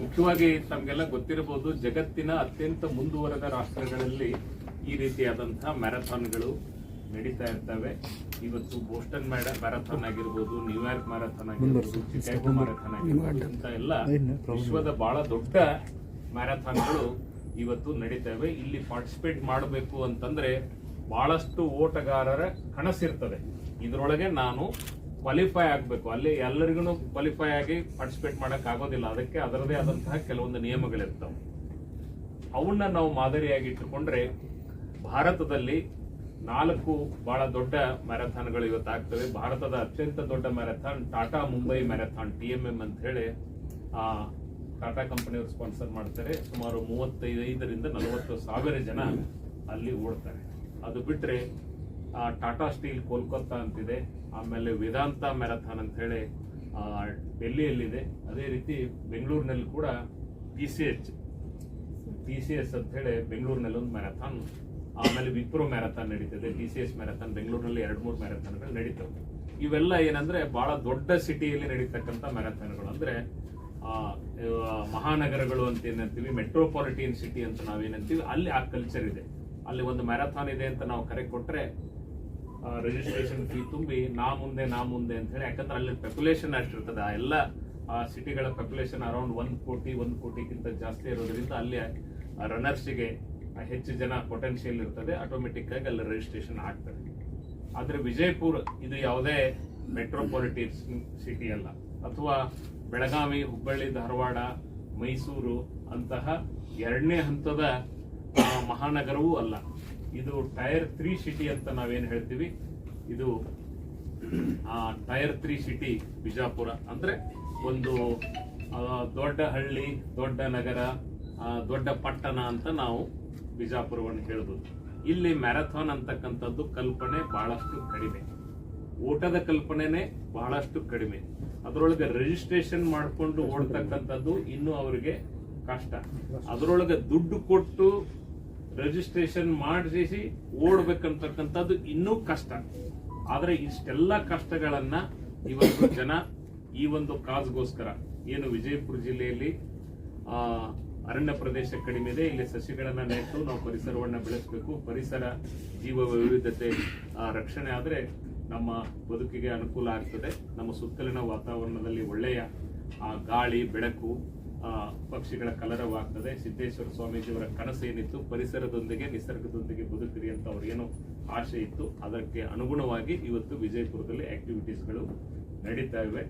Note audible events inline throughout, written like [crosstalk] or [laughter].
ಮುಖ್ಯವಾಗಿ ತಮಗೆಲ್ಲ ಗೊತ್ತಿರಬಹುದು ಜಗತ್ತಿನ ಅತ್ಯಂತ ಮುಂದುವರೆದ ರಾಷ್ಟ್ರಗಳಲ್ಲಿ ಈ ರೀತಿಯಾದಂತಹ ಮ್ಯಾರಥಾನ್ಗಳು ನಡೀತಾ ಇರ್ತವೆ. ಇವತ್ತು ಬೋಸ್ಟನ್ ಮ್ಯಾರಥಾನ್ ಆಗಿರ್ಬೋದು ನ್ಯೂಯಾರ್ಕ್ ಮ್ಯಾರಥಾನ್ ಆಗಿರ್ಬೋದು ಚಿಕಾಗೋ ಮ್ಯಾರಥಾನ್ ಆಗಿರ್ಬೋದು ಅಂತ ಎಲ್ಲ ವಿಶ್ವದ ಬಹಳ ದೊಡ್ಡ ಮ್ಯಾರಥಾನ್ಗಳು ಇವತ್ತು ನಡೀತವೆ. ಇಲ್ಲಿ ಪಾರ್ಟಿಸಿಪೇಟ್ ಮಾಡಬೇಕು ಅಂತಂದ್ರೆ ಬಹಳಷ್ಟು ಓಟಗಾರರ ಕನಸಿರ್ತದೆ. ಇದರೊಳಗೆ ನಾನು ಕ್ವಾಲಿಫೈ ಆಗಬೇಕು. ಅಲ್ಲಿ ಎಲ್ಲರಿಗೂ ಕ್ವಾಲಿಫೈ ಆಗಿ ಪಾರ್ಟಿಸಿಪೇಟ್ ಮಾಡಕ್ ಆಗೋದಿಲ್ಲ. ಅದಕ್ಕೆ ಅದರದೇ ಆದಂತಹ ಕೆಲವೊಂದು ನಿಯಮಗಳಿರ್ತವೆ. ಅವನ್ನ ನಾವು ಮಾದರಿಯಾಗಿ ಇಟ್ಟುಕೊಂಡ್ರೆ ಭಾರತದಲ್ಲಿ ನಾಲ್ಕು ಬಹಳ ದೊಡ್ಡ ಮ್ಯಾರಥಾನ್ಗಳು ಇವತ್ತು ಆಗ್ತವೆ. ಭಾರತದ ಅತ್ಯಂತ ದೊಡ್ಡ marathon Tata Mumbai marathon T M M ಅಂತ ಹೇಳಿ ಆ ಟಾಟಾ ಕಂಪನಿಯವರು ಸ್ಪಾನ್ಸರ್ ಮಾಡ್ತಾರೆ. ಸುಮಾರು ಮೂವತ್ತೈದರಿಂದ ನಲವತ್ತು ಸಾವಿರ ಜನ ಅಲ್ಲಿ ಓಡ್ತಾರೆ. ಅದು ಬಿಟ್ರೆ ಆ, ಟಾಟಾ ಸ್ಟೀಲ್ ಕೋಲ್ಕತ್ತಾ ಅಂತಿದೆ. ಆಮೇಲೆ ವೇದಾಂತ ಮ್ಯಾರಥಾನ್ ಅಂತ ಹೇಳಿ ಡೆಲ್ಲಿಯಲ್ಲಿದೆ. ಅದೇ ರೀತಿ ಬೆಂಗಳೂರಿನಲ್ಲಿ ಕೂಡ P C H P C S ಅಂತ ಹೇಳಿ ಬೆಂಗಳೂರಿನಲ್ಲಿ ಒಂದು ಮ್ಯಾರಥಾನ್. ಆಮೇಲೆ ವಿಪ್ರೋ ಮ್ಯಾರಥಾನ್ ನಡೀತದೆ. ಪಿ ಸಿ ಎಸ್ ಮ್ಯಾರಥಾನ್ ಬೆಂಗಳೂರಿನಲ್ಲಿ ಎರಡು ಮೂರು ಮ್ಯಾರಥಾನ್ಗಳು ನಡೀತವೆ. ಇವೆಲ್ಲ ಏನಂದ್ರೆ ಬಹಳ ದೊಡ್ಡ ಸಿಟಿಯಲ್ಲಿ ನಡೀತಕ್ಕಂಥ ಮ್ಯಾರಥಾನ್ಗಳು. ಅಂದ್ರೆ ಮಹಾನಗರಗಳು ಅಂತ ಏನಂತೀವಿ ಮೆಟ್ರೋಪಾಲಿಟಿಯನ್ ಸಿಟಿ ಅಂತ ನಾವೇನಂತೀವಿ, ಅಲ್ಲಿ ಆ ಕಲ್ಚರ್ ಇದೆ. ಅಲ್ಲಿ ಒಂದು ಮ್ಯಾರಥಾನ್ ಇದೆ ಅಂತ ನಾವು ಕರೆ ಕೊಟ್ರೆ ರಿಜಿಸ್ಟ್ರೇಷನ್ ಫೀ ತುಂಬಿ ನಾ ಮುಂದೆ ನಾ ಮುಂದೆ ಅಂತ ಹೇಳಿ, ಯಾಕಂದ್ರೆ ಅಲ್ಲಿ ಪೆಪ್ಯುಲೇಷನ್ ಅಷ್ಟಿರ್ತದೆ. ಆ ಎಲ್ಲ ಸಿಟಿಗಳ ಪೆಪ್ಯುಲೇಷನ್ ಅರೌಂಡ್ ಒಂದು ಕೋಟಿ, ಒಂದು ಕೋಟಿಗಿಂತ ಜಾಸ್ತಿ ಇರೋದ್ರಿಂದ ಅಲ್ಲಿ ರನ್ನರ್ಸಿಗೆ ಹೆಚ್ಚು ಜನ ಪೊಟೆನ್ಷಿಯಲ್ ಇರ್ತದೆ. ಆಟೋಮೆಟಿಕ್ ಆಗಿ ಅಲ್ಲಿ ರಿಜಿಸ್ಟ್ರೇಷನ್ ಆಗ್ತದೆ. ಆದರೆ ವಿಜಯಪುರ, ಇದು ಯಾವುದೇ ಮೆಟ್ರೋಪಾಲಿಟಿನ್ ಸಿಟಿ ಅಲ್ಲ. ಅಥವಾ ಬೆಳಗಾವಿ, ಹುಬ್ಬಳ್ಳಿ, ಧಾರವಾಡ, ಮೈಸೂರು ಅಂತಹ ಎರಡನೇ ಹಂತದ ಮಹಾನಗರವೂ ಅಲ್ಲ. ಇದು ಟೈರ್ ತ್ರೀ ಸಿಟಿ ಅಂತ ನಾವೇನು ಹೇಳ್ತೀವಿ? ಇದು ಟೈರ್ ತ್ರೀ ಸಿಟಿ ಬಿಜಾಪುರ. ಅಂದ್ರೆ ಒಂದು ದೊಡ್ಡ ಹಳ್ಳಿ ದೊಡ್ಡ ನಗರ ಆ, ದೊಡ್ಡ ಪಟ್ಟಣ ಅಂತ ನಾವು ಬಿಜಾಪುರವನ್ನು ಹೇಳ್ಬೋದು. ಇಲ್ಲಿ ಮ್ಯಾರಥಾನ್ ಅಂತಕ್ಕಂಥದ್ದು ಕಲ್ಪನೆ ಬಹಳಷ್ಟು ಕಡಿಮೆ. ಓಟದ ಕಲ್ಪನೆನೇ ಬಹಳಷ್ಟು ಕಡಿಮೆ. ಅದರೊಳಗೆ ರಿಜಿಸ್ಟ್ರೇಷನ್ ಮಾಡಿಕೊಂಡು ಓಡ್ತಕ್ಕಂಥದ್ದು ಇನ್ನೂ ಅವರಿಗೆ ಕಷ್ಟ. ಅದರೊಳಗೆ ದುಡ್ಡು ಕೊಟ್ಟು ರಿಜಿಸ್ಟ್ರೇಷನ್ ಮಾಡಿಸಿ ಓಡ್ಬೇಕಂತಕ್ಕಂಥದ್ದು ಇನ್ನೂ ಕಷ್ಟ. ಆದರೆ ಇಷ್ಟೆಲ್ಲ ಕಷ್ಟಗಳನ್ನ ಇವತ್ತು ಜನ ಈ ಒಂದು ಕಾಸ್ಗೋಸ್ಕರ ಏನು ವಿಜಯಪುರ ಜಿಲ್ಲೆಯಲ್ಲಿ ಅರಣ್ಯ ಪ್ರದೇಶ ಕಡಿಮೆ ಇದೆ ಇಲ್ಲಿ ಸಸಿಗಳನ್ನ ನೆಟ್ಟು ನಾವು ಪರಿಸರವನ್ನ ಬೆಳೆಸಬೇಕು. ಪರಿಸರ ಜೀವ ವೈವಿಧ್ಯತೆ ರಕ್ಷಣೆ ಆದರೆ ನಮ್ಮ ಬದುಕಿಗೆ ಅನುಕೂಲ ಆಗ್ತದೆ. ನಮ್ಮ ಸುತ್ತಲಿನ ವಾತಾವರಣದಲ್ಲಿ ಒಳ್ಳೆಯ ಆ, ಗಾಳಿ ಬೆಳಕು ಪಕ್ಷಿಗಳ ಕಲರವಾಗ್ತದೆ. ಸಿದ್ದೇಶ್ವರ ಸ್ವಾಮೀಜಿಯವರ ಕನಸು ಏನಿತ್ತು? ಪರಿಸರದೊಂದಿಗೆ, ನಿಸರ್ಗದೊಂದಿಗೆ ಬದುಕಿರಿ ಅಂತ ಅವ್ರಿಗೇನು ಆಶೆ ಇತ್ತು. ಅದಕ್ಕೆ ಅನುಗುಣವಾಗಿ ಇವತ್ತು ವಿಜಯಪುರದಲ್ಲಿ ಆಕ್ಟಿವಿಟೀಸ್ಗಳು ನಡೀತಾ ಇವೆ.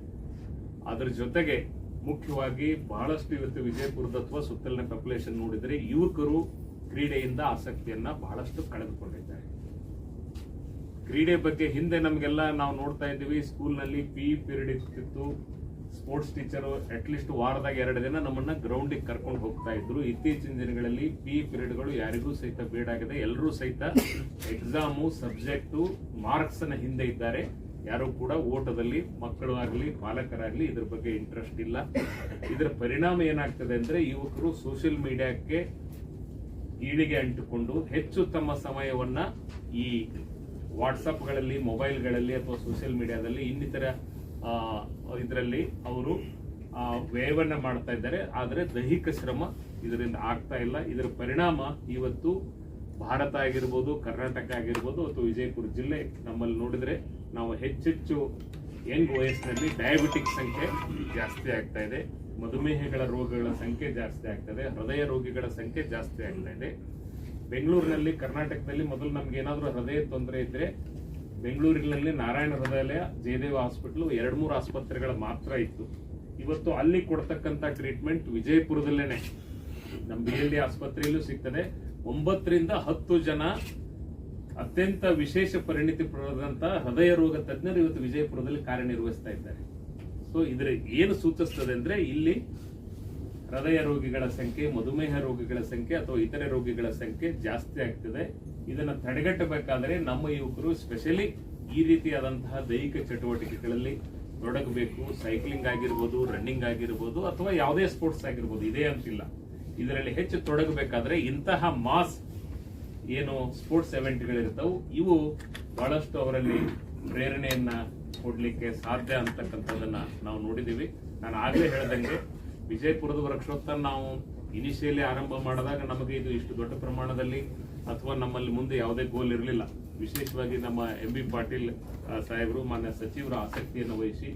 ಅದರ ಜೊತೆಗೆ ಮುಖ್ಯವಾಗಿ ಬಹಳಷ್ಟು ಇವತ್ತು ವಿಜಯಪುರದ ಅಥವಾ ಸುತ್ತಲಿನ ಪಾಪ್ಯುಲೇಷನ್ ನೋಡಿದರೆ ಯುವಕರು ಕ್ರೀಡೆಯಿಂದ ಆಸಕ್ತಿಯನ್ನ ಬಹಳಷ್ಟು ಕಳೆದುಕೊಂಡಿದ್ದಾರೆ. ಕ್ರೀಡೆ ಬಗ್ಗೆ ಹಿಂದೆ ನಮಗೆಲ್ಲ ನಾವು ನೋಡ್ತಾ ಇದ್ದೀವಿ. ಸ್ಕೂಲ್ನಲ್ಲಿ ಪಿ ಪಿರಿಯಡ್ ಇರ್ತಿತ್ತು. ಸ್ಪೋರ್ಟ್ಸ್ ಟೀಚರು ಅಟ್ಲೀಸ್ಟ್ ವಾರದಾಗ ಎರಡು ದಿನ ನಮ್ಮನ್ನ ಗ್ರೌಂಡಿಗೆ ಕರ್ಕೊಂಡು ಹೋಗ್ತಾ ಇದ್ರು. ಇತ್ತೀಚಿನ ದಿನಗಳಲ್ಲಿ ಪಿ ಪಿರಿಯಡ್ಗಳು ಯಾರಿಗೂ ಸಹಿತ ಬೇಡಾಗಿದೆ ಎಲ್ಲರೂ ಸಹಿತ ಎಕ್ಸಾಮು ಸಬ್ಜೆಕ್ಟು ಮಾರ್ಕ್ಸ್ನ ಹಿಂದೆ ಇದ್ದಾರೆ. ಯಾರು ಕೂಡ ಓಟದಲ್ಲಿ ಮಕ್ಕಳು ಆಗಲಿ, ಪಾಲಕರಾಗಲಿ ಇದ್ರ ಬಗ್ಗೆ ಇಂಟ್ರೆಸ್ಟ್ ಇಲ್ಲ. ಇದರ ಪರಿಣಾಮ ಏನಾಗ್ತದೆ ಅಂದ್ರೆ ಯುವಕರು ಸೋಷಿಯಲ್ ಮೀಡಿಯಾಕ್ಕೆ ಈಳಿಗೆ ಅಂಟಿಕೊಂಡು ಹೆಚ್ಚು ತಮ್ಮ ಸಮಯವನ್ನ ಈ ವಾಟ್ಸಪ್ಗಳಲ್ಲಿ ಮೊಬೈಲ್ಗಳಲ್ಲಿ ಅಥವಾ ಸೋಷಿಯಲ್ ಮೀಡಿಯಾದಲ್ಲಿ ಇನ್ನಿತರ ಇದರಲ್ಲಿ ಅವರು ವ್ಯಯವನ್ನು ಮಾಡ್ತಾ ಇದ್ದಾರೆ. ಆದರೆ ದೈಹಿಕ ಶ್ರಮ ಇದರಿಂದ ಆಗ್ತಾ ಇಲ್ಲ. ಇದರ ಪರಿಣಾಮ ಇವತ್ತು ಭಾರತ ಆಗಿರ್ಬೋದು, ಕರ್ನಾಟಕ ಆಗಿರ್ಬೋದು ಅಥವಾ ವಿಜಯಪುರ ಜಿಲ್ಲೆ ನಮ್ಮಲ್ಲಿ ನೋಡಿದ್ರೆ ನಾವು ಹೆಚ್ಚೆಚ್ಚು ಯಂಗ್ ವಯಸ್ಸಿನಲ್ಲಿ ಡಯಾಬಿಟಿಕ್ ಸಂಖ್ಯೆ ಜಾಸ್ತಿ ಆಗ್ತಾ ಇದೆ. ಮಧುಮೇಹಗಳ ರೋಗಗಳ ಸಂಖ್ಯೆ ಜಾಸ್ತಿ ಆಗ್ತದೆ ಹೃದಯ ರೋಗಿಗಳ ಸಂಖ್ಯೆ ಜಾಸ್ತಿ ಆಗ್ತಾ ಇದೆ. ಬೆಂಗಳೂರಿನಲ್ಲಿ, ಕರ್ನಾಟಕದಲ್ಲಿ ಮೊದಲು ನಮ್ಗೆ ಏನಾದರೂ ಹೃದಯ ತೊಂದರೆ ಇದ್ರೆ ಬೆಂಗಳೂರಿನಲ್ಲಿ ನಾರಾಯಣ ಹೃದಯಾಲಯ, ಜಯದೇವ ಹಾಸ್ಪಿಟಲ್ ಎರಡು ಮೂರು ಆಸ್ಪತ್ರೆಗಳ ಮಾತ್ರ ಇತ್ತು. ಇವತ್ತು ಅಲ್ಲಿ ಕೊಡ್ತಕ್ಕಂತ ಟ್ರೀಟ್ಮೆಂಟ್ ವಿಜಯಪುರದಲ್ಲೇನೆ. ನಮ್ಮ ಬಿ ಎಲ್ ಡಿ ಆಸ್ಪತ್ರೆಯಲ್ಲೂ ಸಿಗ್ತದೆ. ಒಂಬತ್ತರಿಂದ ಹತ್ತು ಜನ ಅತ್ಯಂತ ವಿಶೇಷ ಪರಿಣಿತಿ ಪಡೆದಂತ ಹೃದಯ ರೋಗ ತಜ್ಞರು ಇವತ್ತು ವಿಜಯಪುರದಲ್ಲಿ ಕಾರ್ಯನಿರ್ವಹಿಸ್ತಾ ಇದ್ದಾರೆ. ಸೊ ಇದ್ರ ಏನು ಸೂಚಿಸ್ತದೆ ಅಂದ್ರೆ ಇಲ್ಲಿ ಹೃದಯ ರೋಗಿಗಳ ಸಂಖ್ಯೆ, ಮಧುಮೇಹ ರೋಗಿಗಳ ಸಂಖ್ಯೆ ಅಥವಾ ಇತರೆ ರೋಗಿಗಳ ಸಂಖ್ಯೆ ಜಾಸ್ತಿ ಆಗ್ತದೆ. ಇದನ್ನ ತಡೆಗಟ್ಟಬೇಕಾದ್ರೆ ನಮ್ಮ ಯುವಕರು ಸ್ಪೆಷಲಿ ಈ ರೀತಿಯಾದಂತಹ ದೈಹಿಕ ಚಟುವಟಿಕೆಗಳಲ್ಲಿ ತೊಡಗಬೇಕು. ಸೈಕ್ಲಿಂಗ್ ಆಗಿರ್ಬೋದು ರನ್ನಿಂಗ್ ಆಗಿರ್ಬೋದು ಅಥವಾ ಯಾವುದೇ ಸ್ಪೋರ್ಟ್ಸ್ ಆಗಿರ್ಬೋದು, ಇದೇ ಅಂತಿಲ್ಲ. ಇದರಲ್ಲಿ ಹೆಚ್ಚು ತೊಡಗಬೇಕಾದ್ರೆ ಇಂತಹ ಮಾಸ್ ಏನು ಸ್ಪೋರ್ಟ್ಸ್ ಇರ್ತಾವು ಇವು ಬಹಳಷ್ಟು ಅವರಲ್ಲಿ ಪ್ರೇರಣೆಯನ್ನ ಕೊಡ್ಲಿಕ್ಕೆ ಸಾಧ್ಯ ಅಂತಕ್ಕಂಥದ್ದನ್ನ ನಾವು ನೋಡಿದ್ದೀವಿ. ನಾನು ಆಗ್ಲೇ ಹೇಳ್ದಂಗೆ ವಿಜಯಪುರದ ವೃಕ್ಷೋತ್ಸವ ನಾವು ಇನಿಷಿಯಲಿ ಆರಂಭ ಮಾಡಿದಾಗ ನಮಗೆ ಇದು ಇಷ್ಟು ದೊಡ್ಡ ಪ್ರಮಾಣದಲ್ಲಿ ಅಥವಾ ನಮ್ಮಲ್ಲಿ ಮುಂದೆ ಯಾವುದೇ ಗೋಲ್ ಇರಲಿಲ್ಲ. ವಿಶೇಷವಾಗಿ ನಮ್ಮ ಎಂ ಬಿ ಪಾಟೀಲ್ ಸಾಹೇಬರು, ಮಾನ್ಯ ಸಚಿವರ ಆಸಕ್ತಿಯನ್ನು ವಹಿಸಿ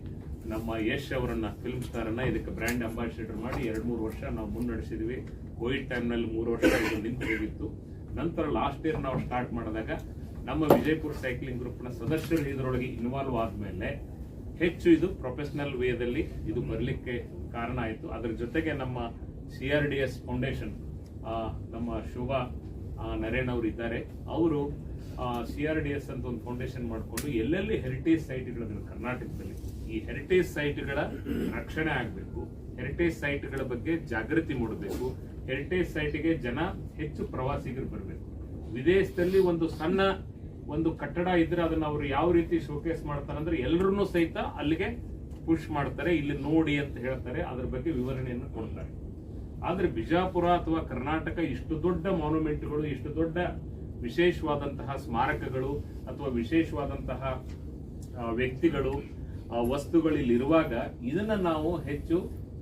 ನಮ್ಮ ಯಶ್ ಅವರನ್ನ ಫಿಲ್ಮ್ ಸ್ಟಾರನ್ನ ಇದಕ್ಕೆ ಬ್ರ್ಯಾಂಡ್ ಅಂಬಾಸಿಡರ್ ಮಾಡಿ ಎರಡು ಮೂರು ವರ್ಷ ನಾವು ಮುನ್ನಡೆಸಿದ್ವಿ. ಕೋವಿಡ್ ಟೈಮ್ನಲ್ಲಿ ಮೂರು ವರ್ಷ ಇದು ನಿಂತು ಹೋಗಿತ್ತು. ನಂತರ ಲಾಸ್ಟ್ ಇಯರ್ ನಾವು ಸ್ಟಾರ್ಟ್ ಮಾಡಿದಾಗ ನಮ್ಮ ವಿಜಯಪುರ ಸೈಕ್ಲಿಂಗ್ ಗ್ರೂಪ್ನ ಸದಸ್ಯರು ಇದರೊಳಗೆ ಇನ್ವಾಲ್ವ್ ಆದಮೇಲೆ ಹೆಚ್ಚು ಇದು ಪ್ರೊಫೆಷನಲ್ ವೇದಲ್ಲಿ ಇದು ಬರಲಿಕ್ಕೆ ಕಾರಣ ಆಯಿತು. ಅದರ ಜೊತೆಗೆ ನಮ್ಮ C R D S foundation ನಮ್ಮ ಶೋಭಾ ನರೇನ್ ಅವರು ಇದ್ದಾರೆ. ಅವರು ಸಿ ಆರ್ ಡಿ ಎಸ್ ಅಂತ ಒಂದು ಫೌಂಡೇಶನ್ ಮಾಡಿಕೊಂಡು ಎಲ್ಲೆಲ್ಲಿ ಹೆರಿಟೇಜ್ ಸೈಟ್ಗಳಿವೆ ಕರ್ನಾಟಕದಲ್ಲಿ, ಈ ಹೆರಿಟೇಜ್ ಸೈಟ್ಗಳ ರಕ್ಷಣೆ ಆಗಬೇಕು ಹೆರಿಟೇಜ್ ಸೈಟ್ಗಳ ಬಗ್ಗೆ ಜಾಗೃತಿ ಮೂಡಬೇಕು ಹೆರಿಟೇಜ್ ಸೈಟ್ಗೆ ಜನ ಹೆಚ್ಚು ಪ್ರವಾಸಿಗರು ಬರಬೇಕು. ವಿದೇಶದಲ್ಲಿ ಒಂದು ಸಣ್ಣ ಒಂದು ಕಟ್ಟಡ ಇದ್ರೆ ಅದನ್ನ ಅವರು ಯಾವ ರೀತಿ ಶೋಕೇಸ್ ಮಾಡ್ತಾರೆ ಅಂದ್ರೆ ಎಲ್ಲರನ್ನೂ ಸಹಿತ ಅಲ್ಲಿಗೆ ಪುಷ್ ಮಾಡ್ತಾರೆ, ಇಲ್ಲಿ ನೋಡಿ ಅಂತ ಹೇಳ್ತಾರೆ, ಅದ್ರ ಬಗ್ಗೆ ವಿವರಣೆಯನ್ನು ಕೊಡ್ತಾರೆ. ಆದ್ರೆ ಬಿಜಾಪುರ ಅಥವಾ ಕರ್ನಾಟಕ ಇಷ್ಟು ದೊಡ್ಡ ಮಾನ್ಯುಮೆಂಟ್ಗಳು ಇಷ್ಟು ದೊಡ್ಡ ವಿಶೇಷವಾದಂತಹ ಸ್ಮಾರಕಗಳು ಅಥವಾ ವಿಶೇಷವಾದಂತಹ ವ್ಯಕ್ತಿಗಳು ವಸ್ತುಗಳು ಇಲ್ಲಿ ಇರುವಾಗ ಇದನ್ನ ನಾವು ಹೆಚ್ಚು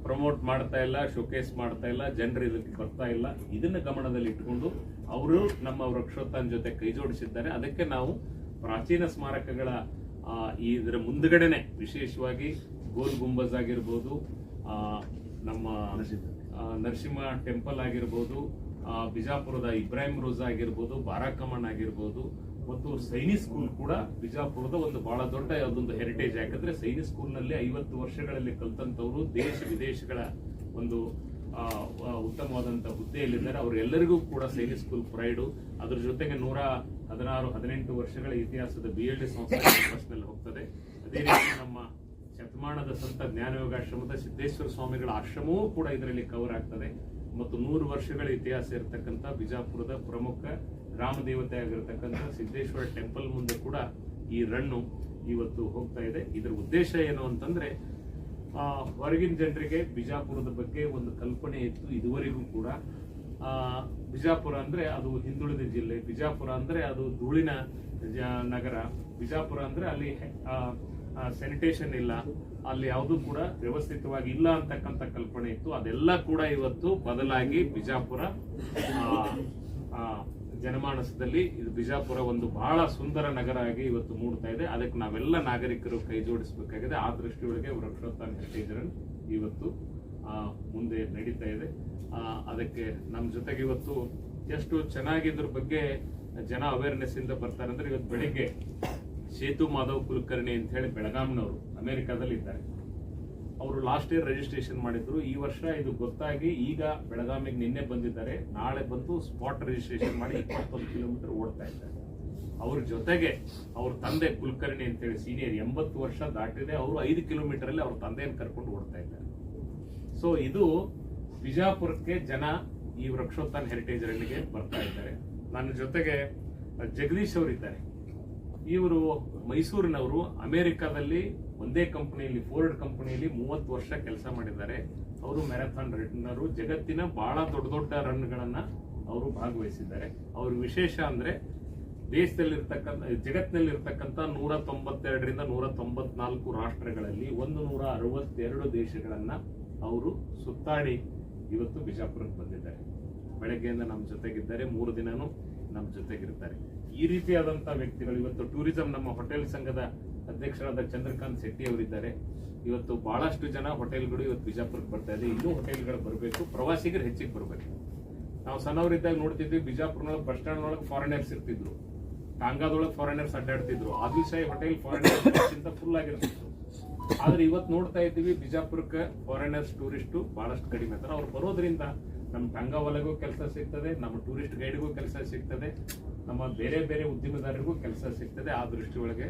ಪ್ರಮೋಟ್ ಮಾಡ್ತಾ ಇಲ್ಲ, ಶೋಕೇಸ್ ಮಾಡ್ತಾ ಇಲ್ಲ, ಜನರು ಇದಕ್ಕೆ ಬರ್ತಾ ಇಲ್ಲ. ಇದನ್ನ ಗಮನದಲ್ಲಿ ಇಟ್ಕೊಂಡು ಅವರು ನಮ್ಮ ವೃಕ್ಷೋತ್ಥಾನ ಜೊತೆ ಕೈ ಜೋಡಿಸಿದ್ದಾರೆ. ಅದಕ್ಕೆ ನಾವು ಪ್ರಾಚೀನ ಸ್ಮಾರಕಗಳ ಇದರ ಮುಂದ್ಗಡೆನೆ ವಿಶೇಷವಾಗಿ ಗೋಲ್ ಗುಂಬಜ್ ಆಗಿರ್ಬೋದು ನಮ್ಮ ನರಸಿಂಹ. ಟೆಂಪಲ್ ಆಗಿರ್ಬೋದು ಬಿಜಾಪುರದ ಇಬ್ರಾಹಿಂ ರೋಜಾ ಆಗಿರ್ಬೋದು ಬಾರಾಕಮಣ್ ಆಗಿರ್ಬೋದು ಮತ್ತು ಸೈನಿಕ್ ಸ್ಕೂಲ್ ಕೂಡ ಬಿಜಾಪುರದ ಒಂದು ಬಹಳ ದೊಡ್ಡ ಅದೊಂದು ಹೆರಿಟೇಜ್ ಯಾಕಂದ್ರೆ ಸೈನಿಕ್ ಸ್ಕೂಲ್ನಲ್ಲಿ ಐವತ್ತು ವರ್ಷಗಳಲ್ಲಿ ಕಲ್ತಂತವರು ದೇಶ ವಿದೇಶಗಳ ಒಂದು ಉತ್ತಮವಾದಂಥ ಹುದ್ದೆಯಲ್ಲಿದ್ದಾರೆ. ಅವರೆಲ್ಲರಿಗೂ ಕೂಡ ಸೈನಿಕ್ ಸ್ಕೂಲ್ ಪ್ರೈಡು ಅದ್ರ ಜೊತೆಗೆ ನೂರ ಹದಿನಾರು ಹದಿನೆಂಟು ವರ್ಷಗಳ ಇತಿಹಾಸದ ಬಿ ಎಲ್ ಡಿ ಸಂಸ್ಥೆ [laughs] ಹೋಗ್ತದೆ. ಅದೇ ರೀತಿ ನಮ್ಮ ಶತಮಾನದ ಸಂತ ಜ್ಞಾನಯೋಗಾಶ್ರಮದ ಸಿದ್ದೇಶ್ವರ ಸ್ವಾಮಿಗಳ ಆಶ್ರಮವೂ ಕೂಡ ಇದರಲ್ಲಿ ಕವರ್ ಆಗ್ತದೆ. ಮತ್ತು ನೂರು ವರ್ಷಗಳ ಇತಿಹಾಸ ಇರತಕ್ಕಂಥ ಬಿಜಾಪುರದ ಪ್ರಮುಖ ಗ್ರಾಮ ದೇವತೆ ಆಗಿರತಕ್ಕಂಥ ಸಿದ್ದೇಶ್ವರ ಟೆಂಪಲ್ ಮುಂದೆ ಕೂಡ ಈ ರಣ್ಣು ಇವತ್ತು ಹೋಗ್ತಾ ಇದೆ. ಇದರ ಉದ್ದೇಶ ಏನು ಅಂತಂದ್ರೆ ಹೊರಗಿನ ಜನರಿಗೆ ಬಿಜಾಪುರದ ಬಗ್ಗೆ ಒಂದು ಕಲ್ಪನೆ ಇತ್ತು ಇದುವರೆಗೂ ಕೂಡ. ಬಿಜಾಪುರ ಅಂದ್ರೆ ಅದು ಹಿಂದುಳಿದ ಜಿಲ್ಲೆ, ಬಿಜಾಪುರ ಅಂದ್ರೆ ಅದು ಧೂಳಿನ ನಗರ, ಬಿಜಾಪುರ ಅಂದ್ರೆ ಅಲ್ಲಿ ಸ್ಯಾನಿಟೇಷನ್ ಇಲ್ಲ. ಅಲ್ಲಿ ಯಾವುದೂ ಕೂಡ ವ್ಯವಸ್ಥಿತವಾಗಿ ಇಲ್ಲ ಅಂತಕ್ಕಂಥ ಕಲ್ಪನೆ ಇತ್ತು. ಅದೆಲ್ಲ ಕೂಡ ಇವತ್ತು ಬದಲಾಗಿ ಬಿಜಾಪುರ ಜನಮಾನಸದಲ್ಲಿ ಇದು ಬಿಜಾಪುರ ಒಂದು ಬಹಳ ಸುಂದರ ನಗರ ಆಗಿ ಇವತ್ತು ಮೂಡ್ತಾ ಇದೆ. ಅದಕ್ಕೆ ನಾವೆಲ್ಲ ನಾಗರಿಕರು ಕೈ ಜೋಡಿಸಬೇಕಾಗಿದೆ. ಆ ದೃಷ್ಟಿಯೊಳಗೆ ವೃಕ್ಷೋತ್ಥಾನ ಕಟ್ಟಿದರನ್ ಇವತ್ತು ಮುಂದೆ ನಡೀತಾ ಇದೆ. ಅದಕ್ಕೆ ನಮ್ಮ ಜೊತೆಗೆ ಇವತ್ತು ಎಷ್ಟು ಚೆನ್ನಾಗಿ ಇದ್ರ ಬಗ್ಗೆ ಜನ ಅವೇರ್ನೆಸ್ ಇಂದ ಬರ್ತಾರೆ ಅಂದ್ರೆ ಇವತ್ತು ಬೆಳಿಗ್ಗೆ ಸೇತು ಮಾಧವ್ ಕುಲಕರ್ಣಿ ಅಂತ ಹೇಳಿ ಬೆಳಗಾಂನವರು ಅಮೆರಿಕಾದಲ್ಲಿ ಇದ್ದಾರೆ ಅವರು ಲಾಸ್ಟ್ ಇಯರ್ ರಿಜಿಸ್ಟ್ರೇಷನ್ ಮಾಡಿದ್ರು. ಈ ವರ್ಷ ಇದು ಗೊತ್ತಾಗಿ ಈಗ ಬೆಳಗಾವಿಗೆ ನಿನ್ನೆ ಬಂದಿದ್ದಾರೆ. ನಾಳೆ ಬಂದು ಸ್ಪಾಟ್ ರಿಜಿಸ್ಟ್ರೇಷನ್ ಮಾಡಿ ಇಪ್ಪತ್ತೊಂದು ಕಿಲೋಮೀಟರ್ ಓಡ್ತಾ ಇದ್ದಾರೆ. ಅವ್ರ ಜೊತೆಗೆ ಅವ್ರ ತಂದೆ ಕುಲಕರ್ಣಿ ಅಂತೇಳಿ ಸೀನಿಯರ್ ಎಂಬತ್ತು ವರ್ಷ ದಾಟಿದೆ. ಅವರು ಐದು ಕಿಲೋಮೀಟರ್ ಅಲ್ಲಿ ಅವ್ರ ತಂದೆಯನ್ನು ಕರ್ಕೊಂಡು ಓಡ್ತಾ ಇದ್ದಾರೆ. ಸೊ ಇದು ಬಿಜಾಪುರಕ್ಕೆ ಜನ ಈ ವೃಕ್ಷೋತ್ಥಾನ ಹೆರಿಟೇಜ್ ರನ್ನಿಗೆ ಬರ್ತಾ ಇದ್ದಾರೆ. ನನ್ನ ಜೊತೆಗೆ ಜಗದೀಶ್ ಅವರು ಇದ್ದಾರೆ ಇವರು ಮೈಸೂರಿನವರು ಅಮೆರಿಕಾದಲ್ಲಿ ಒಂದೇ ಕಂಪನಿಯಲ್ಲಿ ಫೋರ್ಡ್ ಕಂಪನಿಯಲ್ಲಿ ಮೂವತ್ತು ವರ್ಷ ಕೆಲಸ ಮಾಡಿದ್ದಾರೆ. ಅವರು ಮ್ಯಾರಥಾನ್ ರನ್ನರು. ಜಗತ್ತಿನ ಬಹಳ ದೊಡ್ಡ ದೊಡ್ಡ ರನ್ಗಳನ್ನು ಅವರು ಭಾಗವಹಿಸಿದ್ದಾರೆ. ಅವ್ರ ವಿಶೇಷ ಅಂದರೆ ದೇಶದಲ್ಲಿರ್ತಕ್ಕಂಥ, ಜಗತ್ತಿನಲ್ಲಿರ್ತಕ್ಕಂಥ ನೂರ ತೊಂಬತ್ತೆರಡರಿಂದ ನೂರ ತೊಂಬತ್ನಾಲ್ಕು ರಾಷ್ಟ್ರಗಳಲ್ಲಿ ಒಂದು ನೂರ ಅರವತ್ತೆರಡು ದೇಶಗಳನ್ನು ಅವರು ಸುತ್ತಾಡಿ ಇವತ್ತು ಬಿಜಾಪುರಕ್ಕೆ ಬಂದಿದ್ದಾರೆ. ಬೆಳಗ್ಗೆಯಿಂದ ನಮ್ಮ ಜೊತೆಗಿದ್ದಾರೆ. ಮೂರು ದಿನನೂ ನಮ್ಮ ಜೊತೆಗಿರ್ತಾರೆ. ಈ ರೀತಿಯಾದಂತಹ ವ್ಯಕ್ತಿಗಳು ಇವತ್ತು ಟೂರಿಸಂ ನಮ್ಮ ಹೋಟೆಲ್ ಸಂಘದ ಅಧ್ಯಕ್ಷರಾದ ಚಂದ್ರಕಾಂತ್ ಶೆಟ್ಟಿ ಅವರಿದ್ದಾರೆ. ಇವತ್ತು ಬಹಳಷ್ಟು ಜನ ಹೋಟೆಲ್ಗಳು ಇವತ್ತು ಬಿಜಾಪುರಕ್ಕೆ ಬರ್ತಾ ಇದೆ. ಇನ್ನೂ ಹೋಟೆಲ್ಗಳು ಬರಬೇಕು. ಪ್ರವಾಸಿಗರು ಹೆಚ್ಚಿಗೆ ಬರಬೇಕು. ನಾವು ಸಣ್ಣವರಿದ್ದಾಗ ನೋಡ್ತಿದ್ವಿ, ಬಿಜಾಪುರನೊಳಗೆ ಬಸ್ ಸ್ಟ್ಯಾಂಡ್ ಒಳಗೆ ಫಾರಿನರ್ಸ್ ಇರ್ತಿದ್ರು. ಟಾಂಗಾದೊಳಗೆ ಫಾರಿನರ್ಸ್ ಅಡ್ಡಾಡ್ತಿದ್ರು. ಆದಿಲ್ಶಾಹಿ ಹೋಟೆಲ್ ಫಾರಿನರ್ಸ್ ಫುಲ್ ಆಗಿರ್ತಿತ್ತು. ಆದ್ರೆ ಇವತ್ತು ನೋಡ್ತಾ ಇದ್ದೀವಿ, ಬಿಜಾಪುರಕ್ಕೆ ಫಾರಿನರ್ಸ್ ಟೂರಿಸ್ಟು ಬಹಳಷ್ಟು ಕಡಿಮೆ. ಇರ್ತಾರೆ ಅವ್ರು ಬರೋದ್ರಿಂದ ನಮ್ಮ ಸಂಘ ಕೆಲಸ ಸಿಗ್ತದೆ, ನಮ್ಮ ಟೂರಿಸ್ಟ್ ಗೈಡ್ಗೂ ಕೆಲಸ ಸಿಗ್ತದೆ, ನಮ್ಮ ಬೇರೆ ಬೇರೆ ಉದ್ಯಮದಾರರಿಗೂ ಕೆಲಸ ಸಿಗ್ತದೆ. ಆ ದೃಷ್ಟಿ ಒಳಗೆ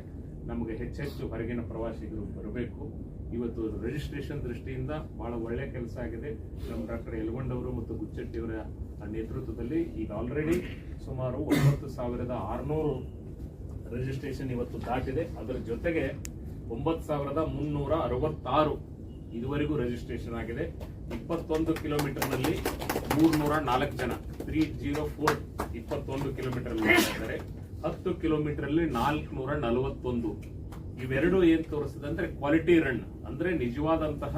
ನಮಗೆ ಹೆಚ್ಚೆಚ್ಚು ಹೊರಗಿನ ಪ್ರವಾಸಿಗರು ಬರಬೇಕು. ಇವತ್ತು ರಿಜಿಸ್ಟ್ರೇಷನ್ ದೃಷ್ಟಿಯಿಂದ ಬಹಳ ಒಳ್ಳೆ ಕೆಲಸ ಆಗಿದೆ. ನಮ್ಮ ಡಾಕ್ಟರ್ ಯಲಗೊಂಡವರು ಮತ್ತು ಗುಚ್ಚಟ್ಟಿಯವರ ನೇತೃತ್ವದಲ್ಲಿ ಈಗ ಆಲ್ರೆಡಿ ಸುಮಾರು ಒಂಬತ್ತು ಸಾವಿರದ ಆರುನೂರು ರಿಜಿಸ್ಟ್ರೇಷನ್ ಇವತ್ತು ದಾಟಿದೆ. ಅದರ ಜೊತೆಗೆ ಒಂಬತ್ತು ಸಾವಿರದ ಮುನ್ನೂರ ಅರವತ್ತಾರು ಇದುವರೆಗೂ ರಿಜಿಸ್ಟ್ರೇಷನ್ ಆಗಿದೆ. ಇಪ್ಪತ್ತೊಂದು ಕಿಲೋಮೀಟರ್ನಲ್ಲಿ ಮೂರ್ನೂರ ನಾಲ್ಕು ಜನ ತ್ರೀ ಜೀರೋ ಫೋರ್ ಇಪ್ಪತ್ತೊಂದು ಕಿಲೋಮೀಟರ್ ಇದ್ದಾರೆ. ಹತ್ತು ಕಿಲೋಮೀಟರ್ ಅಲ್ಲಿ ನಾಲ್ಕುನೂರ ನಲವತ್ತೊಂದು ಇವೆರಡು ಏನ್ ತೋರಿಸಿದೆ ಅಂದ್ರೆ ಕ್ವಾಲಿಟಿ ರನ್ ಅಂದ್ರೆ ನಿಜವಾದಂತಹ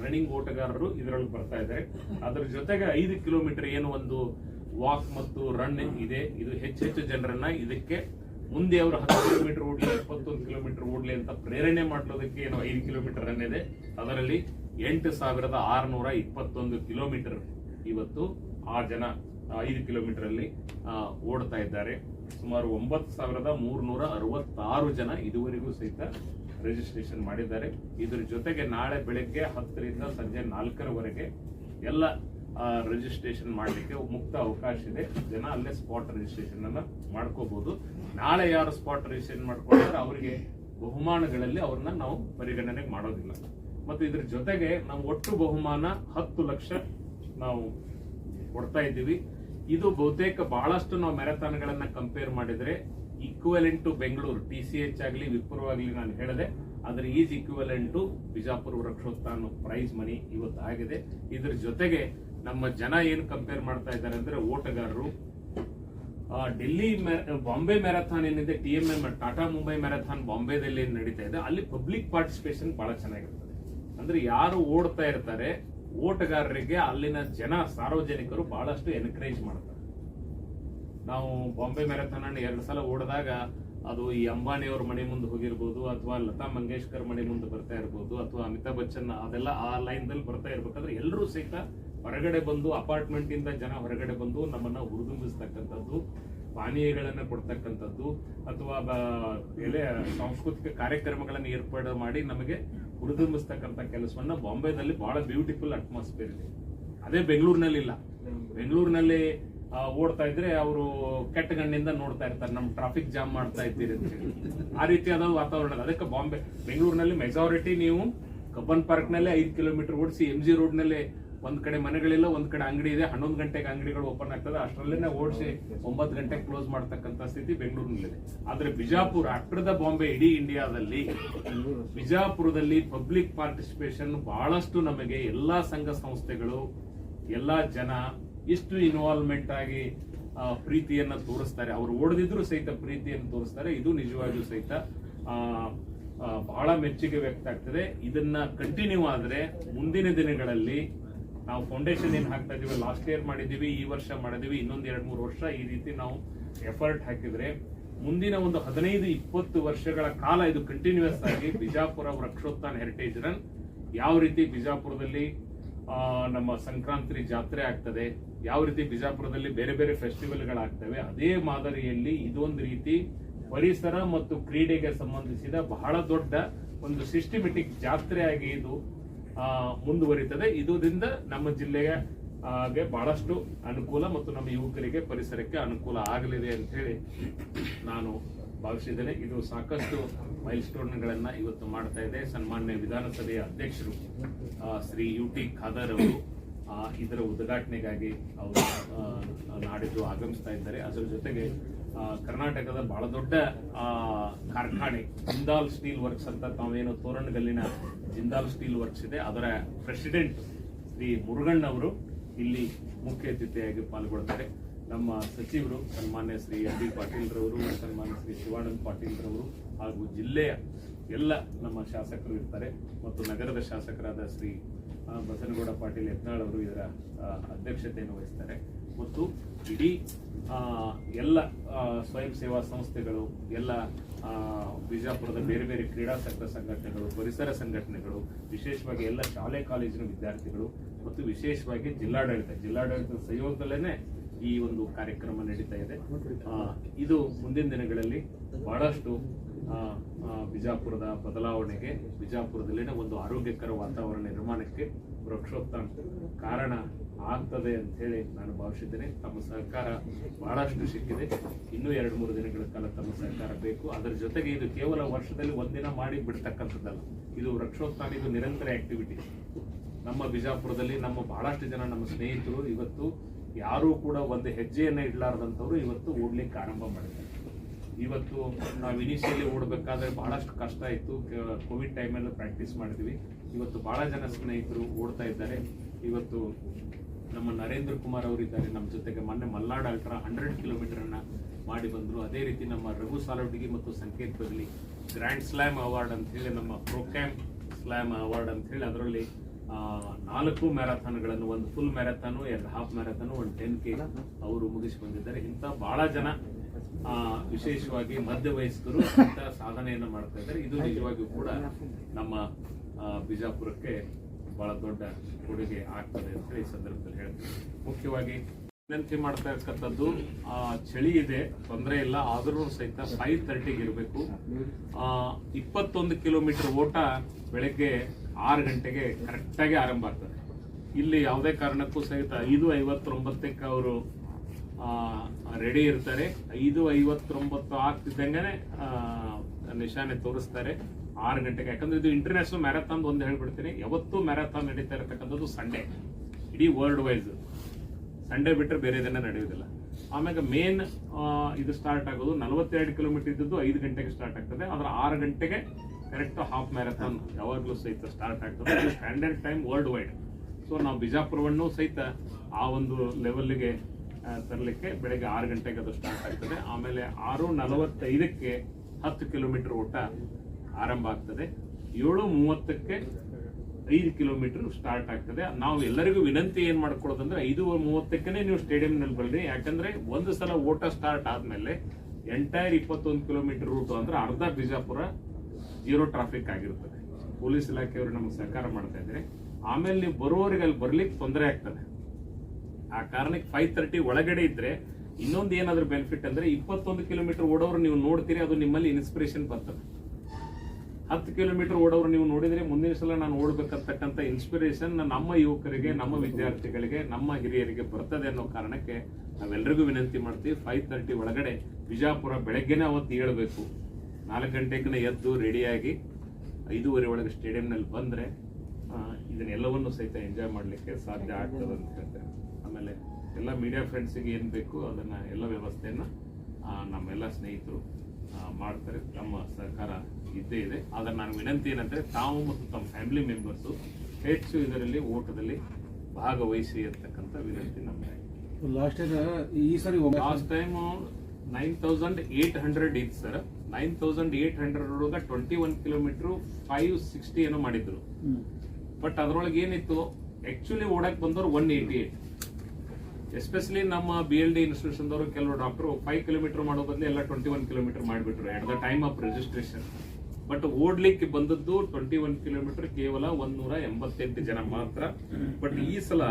ರನ್ನಿಂಗ್ ಓಟಗಾರರು ಇದರಲ್ಲಿ ಬರ್ತಾ ಇದ್ದಾರೆ. ಅದರ ಜೊತೆಗೆ ಐದು ಕಿಲೋಮೀಟರ್ ಏನು ಒಂದು ವಾಕ್ ಮತ್ತು ರನ್ ಇದೆ. ಇದು ಹೆಚ್ಚೆಚ್ಚು ಹೆಚ್ಚು ಜನರನ್ನ ಇದಕ್ಕೆ ಮುಂದೆ ಅವರು ಹತ್ತು ಕಿಲೋಮೀಟರ್ ಓಡ್ಲಿ ಇಪ್ಪತ್ತೊಂದು ಕಿಲೋಮೀಟರ್ ಓಡ್ಲಿ ಅಂತ ಪ್ರೇರಣೆ ಮಾಡೋದಕ್ಕೆ ಏನೋ ಐದು ಕಿಲೋಮೀಟರ್ ಇದೆ. ಅದರಲ್ಲಿ ಎಂಟು ಸಾವಿರದ ಆರುನೂರ ಇಪ್ಪತ್ತೊಂದು ಕಿಲೋಮೀಟರ್ ಇವತ್ತು ಆ ಜನ ಐದು ಕಿಲೋಮೀಟರ್ ಅಲ್ಲಿ ಓಡ್ತಾ ಇದ್ದಾರೆ. ಸುಮಾರು ಒಂಬತ್ತು ಸಾವಿರದ ಮೂರ್ನೂರ ಅರವತ್ತಾರು ಜನ ಇದುವರೆಗೂ ಸಹಿತ ರಿಜಿಸ್ಟ್ರೇಷನ್ ಮಾಡಿದ್ದಾರೆ. ಇದರ ಜೊತೆಗೆ ನಾಳೆ ಬೆಳಗ್ಗೆ ಹತ್ತರಿಂದ ಸಂಜೆ ನಾಲ್ಕರವರೆಗೆ ಎಲ್ಲ ರಿಜಿಸ್ಟ್ರೇಷನ್ ಮಾಡಲಿಕ್ಕೆ ಮುಕ್ತ ಅವಕಾಶ ಇದೆ. ಜನ ಅಲ್ಲೇ ಸ್ಪಾಟ್ ರಿಜಿಸ್ಟ್ರೇಷನ್ ಅನ್ನ ಮಾಡ್ಕೋಬಹುದು ನಾಳೆ ಯಾರು ಸ್ಪಾಟ್ ರಿಜಿಸ್ಟ್ರೇಷನ್ ಮಾಡ್ಕೊಂಡ್ರೆ ಅವರಿಗೆ ಬಹುಮಾನಗಳಲ್ಲಿ ಅವ್ರನ್ನ ನಾವು ಪರಿಗಣನೆ ಮಾಡೋದಿಲ್ಲ. ಮತ್ತು ಇದ್ರ ಜೊತೆಗೆ ನಾವು ಒಟ್ಟು ಬಹುಮಾನ ಹತ್ತು ಲಕ್ಷ ನಾವು ಕೊಡ್ತಾ ಇದ್ದೀವಿ. ಇದು ಬಹುತೇಕ ಬಹಳಷ್ಟು ನಾವು ಮ್ಯಾರಥಾನ್ಗಳನ್ನ ಕಂಪೇರ್ ಮಾಡಿದ್ರೆ equivalent to Bengaluru T C H ಆಗಲಿ ವಿಪ್ರೋ ಆಗಲಿ ನಾನು ಹೇಳಿದೆ. ಅದ್ರ is equivalent to Bijapur Vrukshotthana prize money ಇವತ್ತು ಆಗಿದೆ ಇದ್ರ ಜೊತೆಗೆ ನಮ್ಮ ಜನ ಏನು ಕಂಪೇರ್ ಮಾಡ್ತಾ ಇದ್ದಾರೆ ಅಂದ್ರೆ ಓಟಗಾರರು ಡೆಲ್ಲಿ ಬಾಂಬೆ ಮ್ಯಾರಥಾನ್ ಏನಿದೆ, T M M, Tata Mumbai marathon ಬಾಂಬೆದಲ್ಲಿ ಏನು ನಡೀತಾ ಇದೆ, ಅಲ್ಲಿ ಪಬ್ಲಿಕ್ ಪಾರ್ಟಿಸಿಪೇಷನ್ ಬಹಳ ಚೆನ್ನಾಗಿರ್ತದೆ. ಅಂದ್ರೆ ಯಾರು ಓಡ್ತಾ ಇರ್ತಾರೆ, ಓಟಗಾರರಿಗೆ ಅಲ್ಲಿನ ಜನ, ಸಾರ್ವಜನಿಕರು ಬಹಳಷ್ಟು ಎನ್ಕರೇಜ್ ಮಾಡ್ತಾರೆ. ನಾವು ಬಾಂಬೆ ಮ್ಯಾರಥಾನ್ ಅನ್ನು ಎರಡು ಸಲ ಓಡಿದಾಗ ಅದು ಈ ಅಂಬಾನಿಯವ್ರ ಮನೆ ಮುಂದೆ ಹೋಗಿರ್ಬೋದು, ಅಥವಾ ಲತಾ ಮಂಗೇಶ್ಕರ್ ಮನೆ ಮುಂದೆ ಬರ್ತಾ ಇರ್ಬೋದು, ಅಥವಾ ಅಮಿತಾಬ್ ಬಚ್ಚನ್ ಅದೆಲ್ಲ ಆ ಲೈನ್ ದಲ್ಲಿ ಬರ್ತಾ ಇರ್ಬೇಕಾದ್ರೆ ಎಲ್ಲರೂ ಸಹಿತ ಹೊರಗಡೆ ಬಂದು ಅಪಾರ್ಟ್ಮೆಂಟ್ ಇಂದ ಜನ ಹೊರಗಡೆ ಬಂದು ನಮ್ಮನ್ನ ಹುರಿದುಂಬಿಸ್ತಕ್ಕಂಥದ್ದು, ಪಾನೀಯಗಳನ್ನು ಕೊಡ್ತಕ್ಕಂಥದ್ದು, ಅಥವಾ ಎಲೆ ಸಾಂಸ್ಕೃತಿಕ ಕಾರ್ಯಕ್ರಮಗಳನ್ನು ಏರ್ಪಾಡು ಮಾಡಿ ನಮಗೆ ಹುರಿದುಂಬಿಸ್ತಕ್ಕಂಥ ಕೆಲಸವನ್ನ ಬಾಂಬೆದಲ್ಲಿ ಬಹಳ ಬ್ಯೂಟಿಫುಲ್ ಅಟ್ಮಾಸ್ಫಿಯರ್ ಇದೆ. ಅದೇ ಬೆಂಗಳೂರಿನಲ್ಲಿ ಇಲ್ಲ ಬೆಂಗಳೂರಿನಲ್ಲಿ ಓಡ್ತಾ ಇದ್ರೆ ಅವರು ಕೆಟ್ಟ ಗಣ್ಣಿಂದ ನೋಡ್ತಾ ಇರ್ತಾರೆ, ನಮ್ ಟ್ರಾಫಿಕ್ ಜಾಮ್ ಮಾಡ್ತಾ ಇದ್ದೀರಿ ಅಂತ ಹೇಳಿ. ಆ ರೀತಿಯಾದ ವಾತಾವರಣ ಅದಕ್ಕೆ ಬಾಂಬೆ, ಬೆಂಗಳೂರಿನಲ್ಲಿ ಮೆಜಾರಿಟಿ ನೀವು ಕಬ್ಬನ್ ಪಾರ್ಕ್ನಲ್ಲಿ ಐದು ಕಿಲೋಮೀಟರ್ ಓಡಿಸಿ ಎಂ ಜಿ ರೋಡ್ನಲ್ಲಿ ಒಂದ್ ಕಡೆ ಮನೆಗಳಿಲ್ಲ, ಒಂದ್ ಕಡೆ ಅಂಗಡಿ ಇದೆ. ಹನ್ನೊಂದು ಗಂಟೆಗೆ ಅಂಗಡಿಗಳು ಓಪನ್ ಆಗ್ತದೆ. ಅಷ್ಟರಲ್ಲೇ ಓಡಿಸಿ ಒಂಬತ್ತು ಗಂಟೆಗೆ ಕ್ಲೋಸ್ ಮಾಡ್ತಕ್ಕಂಥ ಸ್ಥಿತಿ ಬೆಂಗಳೂರಿನಲ್ಲಿದೆ. ಆದ್ರೆ ಬಿಜಾಪುರ ದ ಬಾಂಬೆ ಇಡೀ ಇಂಡಿಯಾದಲ್ಲಿ ಬಿಜಾಪುರದಲ್ಲಿ ಪಬ್ಲಿಕ್ ಪಾರ್ಟಿಸಿಪೇಷನ್ ಬಹಳಷ್ಟು ನಮಗೆ ಎಲ್ಲಾ ಸಂಘ ಸಂಸ್ಥೆಗಳು, ಎಲ್ಲಾ ಜನ ಇಷ್ಟು ಇನ್ವಾಲ್ವ್ಮೆಂಟ್ ಆಗಿ ಪ್ರೀತಿಯನ್ನ ತೋರಿಸ್ತಾರೆ. ಅವ್ರು ಓಡದಿದ್ರು ಸಹಿತ ಪ್ರೀತಿಯನ್ನು ತೋರಿಸ್ತಾರೆ. ಇದು ನಿಜವಾಗಿಯೂ ಸಹಿತ ಬಹಳ ಮೆಚ್ಚುಗೆ ವ್ಯಕ್ತ ಆಗ್ತದೆ. ಇದನ್ನ ಕಂಟಿನ್ಯೂ ಆದ್ರೆ ಮುಂದಿನ ದಿನಗಳಲ್ಲಿ ನಾವು ಫೌಂಡೇಶನ್ ಏನು ಹಾಕ್ತಾ ಇದೀವಿ ಲಾಸ್ಟ್ ಇಯರ್ ಮಾಡಿದೀವಿ ಈ ವರ್ಷ ಮಾಡಿದೀವಿ ಇನ್ನೊಂದು ಎರಡು ಮೂರು ವರ್ಷ ಈ ರೀತಿ ನಾವು ಎಫರ್ಟ್ ಹಾಕಿದ್ರೆ ಮುಂದಿನ ಒಂದು ಹದಿನೈದು ಇಪ್ಪತ್ತು ವರ್ಷಗಳ ಕಾಲ ಇದು ಕಂಟಿನ್ಯೂಸ್ ಆಗಿ ಬಿಜಾಪುರ ವೃಕ್ಷೋತ್ಥಾನ ಹೆರಿಟೇಜ್ ರನ್ ಯಾವ ರೀತಿ ಬಿಜಾಪುರದಲ್ಲಿ ನಮ್ಮ ಸಂಕ್ರಾಂತಿ ಜಾತ್ರೆ ಆಗ್ತದೆ ಯಾವ ರೀತಿ ಬಿಜಾಪುರದಲ್ಲಿ ಬೇರೆ ಬೇರೆ ಫೆಸ್ಟಿವಲ್ಗಳಾಗ್ತವೆ ಅದೇ ಮಾದರಿಯಲ್ಲಿ ಇದೊಂದು ರೀತಿ ಪರಿಸರ ಮತ್ತು ಕ್ರೀಡೆಗೆ ಸಂಬಂಧಿಸಿದ ಬಹಳ ದೊಡ್ಡ ಒಂದು ಸಿಸ್ಟಮೆಟಿಕ್ ಜಾತ್ರೆಯಾಗಿ ಇದು ಆ, ಮುಂದುವರಿತದೆ. ಇದರಿಂದ ನಮ್ಮ ಜಿಲ್ಲೆಯ ಹಾಗೆ ಬಹಳಷ್ಟು ಅನುಕೂಲ ಮತ್ತು ನಮ್ಮ ಯುವಕರಿಗೆ ಪರಿಸರಕ್ಕೆ ಅನುಕೂಲ ಆಗಲಿದೆ ಅಂತ ಹೇಳಿ ನಾನು ಭಾವಿಸಿದ್ದೇನೆ. ಇದು ಸಾಕಷ್ಟು ಮೈಲ್ ಸ್ಟೋನ್ಗಳನ್ನ ಇವತ್ತು ಮಾಡ್ತಾ ಇದೆ. ಸನ್ಮಾನ್ಯ ವಿಧಾನಸಭೆಯ ಅಧ್ಯಕ್ಷರು ಶ್ರೀ ಯು ಟಿ ಖಾದರ್ ಅವರು ಇದರ ಉದ್ಘಾಟನೆಗಾಗಿ ಅವರು ನಾಡಿದ್ದು ಆಗಮಿಸ್ತಾ ಇದ್ದಾರೆ. ಅದರ ಜೊತೆಗೆ ಕರ್ನಾಟಕದ ಬಹಳ ದೊಡ್ಡ ಕಾರ್ಖಾನೆ, ಜಿಂದಾಲ್ ಸ್ಟೀಲ್ ವರ್ಕ್ಸ್ ಅಂತ ತಾವೇನು ತೋರಣಗಲ್ಲಿನ ಜಿಂದಾಲ್ ಸ್ಟೀಲ್ ವರ್ಕ್ಸ್ ಇದೆ. ಅದರ ಪ್ರೆಸಿಡೆಂಟ್ ಶ್ರೀ ಮುರುಗಣ್ಣ ಅವರು ಇಲ್ಲಿ ಮುಖ್ಯ ಅತಿಥಿಯಾಗಿ ಪಾಲ್ಗೊಳ್ತಾರೆ. ನಮ್ಮ ಸಚಿವರು, ಸನ್ಮಾನ್ಯ ಶ್ರೀ ಎಂ ಬಿ ಪಾಟೀಲ್ ರವರು ಸನ್ಮಾನ್ಯ ಶ್ರೀ ಶಿವಾನಂದ್ ಪಾಟೀಲ್ ರವರು ಹಾಗೂ ಜಿಲ್ಲೆಯ ಎಲ್ಲ ನಮ್ಮ ಶಾಸಕರು ಇರ್ತಾರೆ ಮತ್ತು ನಗರದ ಶಾಸಕರಾದ ಶ್ರೀ ಬಸನಗೌಡ ಪಾಟೀಲ್ ಯತ್ನಾಳ್ ಅವರು ಇದರ ಅಧ್ಯಕ್ಷತೆಯನ್ನು ವಹಿಸ್ತಾರೆ. ಮತ್ತು ಇಡೀ ಎಲ್ಲ ಸ್ವಯಂ ಸೇವಾ ಸಂಸ್ಥೆಗಳು, ಎಲ್ಲ ಬಿಜಾಪುರದ ಬೇರೆ ಬೇರೆ ಕ್ರೀಡಾಸಕ್ತ ಸಂಘಟನೆಗಳು, ಪರಿಸರ ಸಂಘಟನೆಗಳು, ವಿಶೇಷವಾಗಿ ಎಲ್ಲ ಶಾಲೆ, ಕಾಲೇಜಿನ ವಿದ್ಯಾರ್ಥಿಗಳು, ಮತ್ತು ವಿಶೇಷವಾಗಿ ಜಿಲ್ಲಾಡಳಿತ, ಜಿಲ್ಲಾಡಳಿತದ ಸಹಯೋಗದಲ್ಲೇ ಈ ಒಂದು ಕಾರ್ಯಕ್ರಮ ನಡೀತಾ ಇದೆ. ಇದು ಮುಂದಿನ ದಿನಗಳಲ್ಲಿ ಬಹಳಷ್ಟು ಬಿಜಾಪುರದ ಬದಲಾವಣೆಗೆ ಬಿಜಾಪುರದಲ್ಲಿನ ಒಂದು ಆರೋಗ್ಯಕರ ವಾತಾವರಣ ನಿರ್ಮಾಣಕ್ಕೆ ವೃಕ್ಷೋತ್ಥಾನ ಕಾರಣ ಆಗ್ತದೆ ಅಂತ ಹೇಳಿ ನಾನು ಭಾವಿಸಿದ್ದೇನೆ. ತಮ್ಮ ಸಹಕಾರ ಬಹಳಷ್ಟು ಸಿಕ್ಕಿದೆ. ಇನ್ನೂ ಎರಡು ಮೂರು ದಿನಗಳ ಕಾಲ ತಮ್ಮ ಸಹಕಾರ ಬೇಕು. ಅದರ ಜೊತೆಗೆ ಇದು ಕೇವಲ ವರ್ಷದಲ್ಲಿ ಒಂದಿನ ಮಾಡಿ ಬಿಡ್ತಕ್ಕಂಥದ್ದಲ್ಲ. ಇದು ವೃಕ್ಷೋತ್ಥಾನ, ಇದು ನಿರಂತರ ಆಕ್ಟಿವಿಟಿ ನಮ್ಮ ಬಿಜಾಪುರದಲ್ಲಿ ನಮ್ಮ ಬಹಳಷ್ಟು ಜನ ನಮ್ಮ ಸ್ನೇಹಿತರು ಇವತ್ತು ಯಾರೂ ಕೂಡ ಒಂದು ಹೆಜ್ಜೆಯನ್ನು ಇಡಲಾರದಂಥವ್ರು ಇವತ್ತು ಓಡ್ಲಿಕ್ಕೆ ಆರಂಭ ಮಾಡಿದ್ದಾರೆ. ಇವತ್ತು ನಾವು ಇನಿಷಿಯಲಿ ಓಡಬೇಕಾದ್ರೆ ಬಹಳಷ್ಟು ಕಷ್ಟ ಇತ್ತು. ಕೋವಿಡ್ ಟೈಮಲ್ಲಿ ಪ್ರಾಕ್ಟೀಸ್ ಮಾಡಿದ್ವಿ. ಇವತ್ತು ಬಹಳ ಜನ ಸ್ನೇಹಿತರು ಓಡ್ತಾ ಇದ್ದಾರೆ. ಇವತ್ತು ನಮ್ಮ ನರೇಂದ್ರ ಕುಮಾರ್ ಅವರು ಇದ್ದಾರೆ. ನಮ್ಮ ಜೊತೆಗೆ ಮೊನ್ನೆ ಮಲ್ನಾಡ್ ಅಲ್ಟ್ರಾ ಹಂಡ್ರೆಡ್ ಕಿಲೋಮೀಟರ್ ಅನ್ನ ಮಾಡಿ ಬಂದರು. ಅದೇ ರೀತಿ ನಮ್ಮ ರಘು ಸಾಲವಟಿಗಿ ಮತ್ತು ಸಂಕೇತ್ ಬದಲಿ ಗ್ರ್ಯಾಂಡ್ ಸ್ಲ್ಯಾಮ್ ಅವಾರ್ಡ್ ಅಂತ ಹೇಳಿ ನಮ್ಮ ಪ್ರೋಕ್ಯಾಮ್ ಸ್ಲ್ಯಾಮ್ ಅವಾರ್ಡ್ ಅಂತ ಹೇಳಿ ಅದರಲ್ಲಿ ನಾಲ್ಕು ಮ್ಯಾರಥಾನ್ಗಳನ್ನು ಒಂದು ಫುಲ್ ಮ್ಯಾರಥಾನು ಎರಡು ಹಾಫ್ ಮ್ಯಾರಥಾನು ಒಂದು ಟೆನ್ ಕೆ ಅವರು ಮುಗಿಸಿ ಬಂದಿದ್ದಾರೆ. ಇಂಥ ಬಹಳ ಜನ ವಿಶೇಷವಾಗಿ ಮಧ್ಯ ವಯಸ್ಕರು ಅಂತ ಸಾಧನೆಯನ್ನು ಮಾಡ್ತಾ ಇದ್ದಾರೆ. ಇದು ನಿಜವಾಗಿಯೂ ಕೂಡ ನಮ್ಮ ಬಿಜಾಪುರಕ್ಕೆ ಬಹಳ ದೊಡ್ಡ ಕೊಡುಗೆ ಆಗ್ತದೆ ಅಂತ ಈ ಸಂದರ್ಭದಲ್ಲಿ ಹೇಳ್ತೀನಿ. ಮುಖ್ಯವಾಗಿ ವಿನಂತಿ ಮಾಡ್ತಾ ಇರ್ತಕ್ಕಂಥದ್ದು ಆ, ಚಳಿ ಇದೆ ತೊಂದರೆ ಇಲ್ಲ ಆದ್ರೂ ಸಹಿತ ಫೈವ್ ತರ್ಟಿಗೆ ಇರಬೇಕು. ಇಪ್ಪತ್ತೊಂದು ಕಿಲೋಮೀಟರ್ ಓಟ ಬೆಳಗ್ಗೆ ಆರು ಗಂಟೆಗೆ ಕರೆಕ್ಟಾಗಿ ಆರಂಭ ಆಗ್ತದೆ. ಇಲ್ಲಿ ಯಾವುದೇ ಕಾರಣಕ್ಕೂ ಸಹಿತ ಐದು ಐವತ್ತೊಂಬತ್ತಕ್ಕೆ ಅವರು ರೆಡಿ ಇರ್ತಾರೆ. ಐದು ಐವತ್ತೊಂಬತ್ತು ಆಗ್ತಿದ್ದಂಗೆ ನಿಶಾನೆ ತೋರಿಸ್ತಾರೆ. ಆರು ಗಂಟೆಗೆ. ಯಾಕಂದ್ರೆ ಇದು ಇಂಟರ್ನ್ಯಾಷನಲ್ ಮ್ಯಾರಥಾನ್ ಒಂದು ಹೇಳ್ಬಿಡ್ತೀನಿ. ಯಾವತ್ತೂ ಮ್ಯಾರಥಾನ್ ನಡೀತಾ ಇರತಕ್ಕಂಥದ್ದು ಸಂಡೇ ಇಡೀ ವರ್ಲ್ಡ್ ವೈಸ್ ಸಂಡೇ ಬಿಟ್ಟರೆ ಬೇರೆ ದಿನ ನಡೆಯೋದಿಲ್ಲ ಆಮ್ಯಾಗ ಮೇನ್ ಇದು ಸ್ಟಾರ್ಟ್ ಆಗೋದು ನಲವತ್ತೆರಡು ಕಿಲೋಮೀಟರ್ ಇದ್ದದ್ದು ಐದು ಗಂಟೆಗೆ ಸ್ಟಾರ್ಟ್ ಆಗ್ತದೆ. ಆದ್ರೆ ಆರು ಗಂಟೆಗೆ ಕರೆಕ್ಟ್ ಹಾಫ್ ಮ್ಯಾರಥಾನ್ ಯಾವಾಗಲೂ ಸಹಿತ ಸ್ಟಾರ್ಟ್ ಆಗ್ತದೆ. Standard time world wide so ನಾವು ಬಿಜಾಪುರವನ್ನು ಸಹಿತ ಆ ಒಂದು ಲೆವೆಲ್ಗೆ ತರಲಿಕ್ಕೆ ಬೆಳಗ್ಗೆ ಆರು ಗಂಟೆಗೆ ಅದು ಸ್ಟಾರ್ಟ್ ಆಗ್ತದೆ. ಆಮೇಲೆ ಆರು ನಲವತ್ತೈದಕ್ಕೆ ಹತ್ತು ಕಿಲೋಮೀಟರ್ ಓಟ ಆರಂಭ ಆಗ್ತದೆ. ಏಳು ಮೂವತ್ತಕ್ಕೆ ಐದು ಕಿಲೋಮೀಟರ್ ಸ್ಟಾರ್ಟ್ ಆಗ್ತದೆ. ನಾವು ಎಲ್ಲರಿಗೂ ವಿನಂತಿ ಏನು ಮಾಡ್ಕೊಳ್ಳೋದಂದ್ರೆ ಐದು ಮೂವತ್ತಕ್ಕೇ ನೀವು ಸ್ಟೇಡಿಯಂನಲ್ಲಿ ನಲ್ಲಿ ಯಾಕಂದರೆ ಯಾಕಂದ್ರೆ ಒಂದು ಸಲ ಓಟ ಸ್ಟಾರ್ಟ್ ಆದಮೇಲೆ ಎಂಟೈರ್ ಇಪ್ಪತ್ತೊಂದು ಕಿಲೋಮೀಟರ್ ರೂಟ್ ಅಂದ್ರೆ ಅರ್ಧ ಬಿಜಾಪುರ ಜೀರೋ ಟ್ರಾಫಿಕ್ ಆಗಿರ್ತದೆ. ಪೊಲೀಸ್ ಇಲಾಖೆಯವರು ನಮಗೆ ಸಹಕಾರ ಮಾಡ್ತಾ ಇದ್ದಾರೆ. ಆಮೇಲೆ ನೀವು ಬರುವವರಿಗೆ ಅಲ್ಲಿ ಬರ್ಲಿಕ್ಕೆ ತೊಂದರೆ ಆಗ್ತದೆ. ಆ ಕಾರಣಕ್ಕೆ ಫೈವ್ ತರ್ಟಿ ಒಳಗಡೆ ಇದ್ರೆ ಇನ್ನೊಂದು ಏನಾದ್ರೂ ಬೆನಿಫಿಟ್ ಅಂದ್ರೆ ಇಪ್ಪತ್ತೊಂದು ಕಿಲೋಮೀಟರ್ ಓಡೋರು ನೀವು ನೋಡ್ತೀರಿ, ಅದು ನಿಮ್ಮಲ್ಲಿ ಇನ್ಸ್ಪಿರೇಷನ್ ಬರ್ತದೆ. ಹತ್ತು ಕಿಲೋಮೀಟರ್ ಓಡೋರು ನೀವು ನೋಡಿದ್ರೆ ಮುಂದಿನ ಸಲ ನಾನು ಓಡಬೇಕಂತಕ್ಕಂಥ ಇನ್ಸ್ಪಿರೇಷನ್ ನಮ್ಮ ಯುವಕರಿಗೆ, ನಮ್ಮ ವಿದ್ಯಾರ್ಥಿಗಳಿಗೆ, ನಮ್ಮ ಹಿರಿಯರಿಗೆ ಬರ್ತದೆ ಅನ್ನೋ ಕಾರಣಕ್ಕೆ ನಾವೆಲ್ಲರಿಗೂ ವಿನಂತಿ ಮಾಡ್ತೀವಿ. ಫೈವ್ ತರ್ಟಿ ಒಳಗಡೆ ಬಿಜಾಪುರ ಬೆಳಗ್ಗೆನೇ ಅವತ್ತು ಹೇಳಬೇಕು. ನಾಲ್ಕು ಗಂಟೆಗೆ ಎದ್ದು ರೆಡಿಯಾಗಿ ಐದೂವರೆ ಒಳಗೆ ಸ್ಟೇಡಿಯಂನಲ್ಲಿ ಬಂದರೆ ಇದನ್ನೆಲ್ಲವನ್ನು ಸಹಿತ ಎಂಜಾಯ್ ಮಾಡಲಿಕ್ಕೆ ಸಾಧ್ಯ ಆಗ್ತದೆ ಅಂತ ಹೇಳ್ತೇನೆ. ಮೀಡಿಯಾ ಫ್ರೆಂಡ್ಸಿಗೆ ಏನು ಬೇಕು ಅದನ್ನ ಎಲ್ಲ ವ್ಯವಸ್ಥೆಯನ್ನ ನಮ್ಮೆಲ್ಲ ಸ್ನೇಹಿತರು ಮಾಡ್ತಾರೆ. ನಮ್ಮ ಸರ್ಕಾರ ಇದ್ದೇ ಇದೆ. ಆದರೆ ನಾನು ವಿನಂತಿ ಏನಂದರೆ ತಾವು ಮತ್ತು ತಮ್ಮ ಫ್ಯಾಮಿಲಿ ಮೆಂಬರ್ಸು ಹೆಚ್ಚು ಇದರಲ್ಲಿ ಓಟದಲ್ಲಿ ಭಾಗವಹಿಸಿ ಅಂತಕ್ಕಂಥ ವಿನಂತಿ ನಮ್ಮ ಲಾಸ್ಟ್ ಈ ಸರಿ last time nine thousand eight hundred ಇತ್ತು sir nine thousand eight hundred ಒಳಗೆ twenty one kilometre five sixty ಏನೋ ಮಾಡಿದ್ರು. ಬಟ್ ಅದರೊಳಗೆ ಏನಿತ್ತು? ಆ್ಯಕ್ಚುಲಿ ಓಡಕ್ಕೆ ಬಂದವರು ಒನ್ ಏಯ್ಟಿ ಏಟ್ ಎಸ್ಪೆಷಲಿ ನಮ್ಮ ಬಿ ಎಲ್ ಡಿ ಇನ್ಸ್ಟಿಟ್ಯೂಷನ್ ಅವರು ಕೆಲವು ಡಾಕ್ಟರ್ ಫೈವ್ ಕಿಲೋಮೀಟರ್ ಮಾಡೋ ಬದಲು ಎಲ್ಲ ಟ್ವೆಂಟಿ ಒನ್ ಕಿಲೋಮೀಟರ್ ಮಾಡಿಬಿಟ್ರು at the time of registration but ಓಡ್ಲಿಕ್ಕೆ ಬಂದದ್ದು ಟ್ವೆಂಟಿ ಒನ್ ಕಿಲೋಮೀಟರ್ ಕೇವಲ ಒಂದೂರ ಎಂಬತ್ತೆಂಟು ಜನ ಮಾತ್ರ. ಬಟ್ ಈ ಸಲ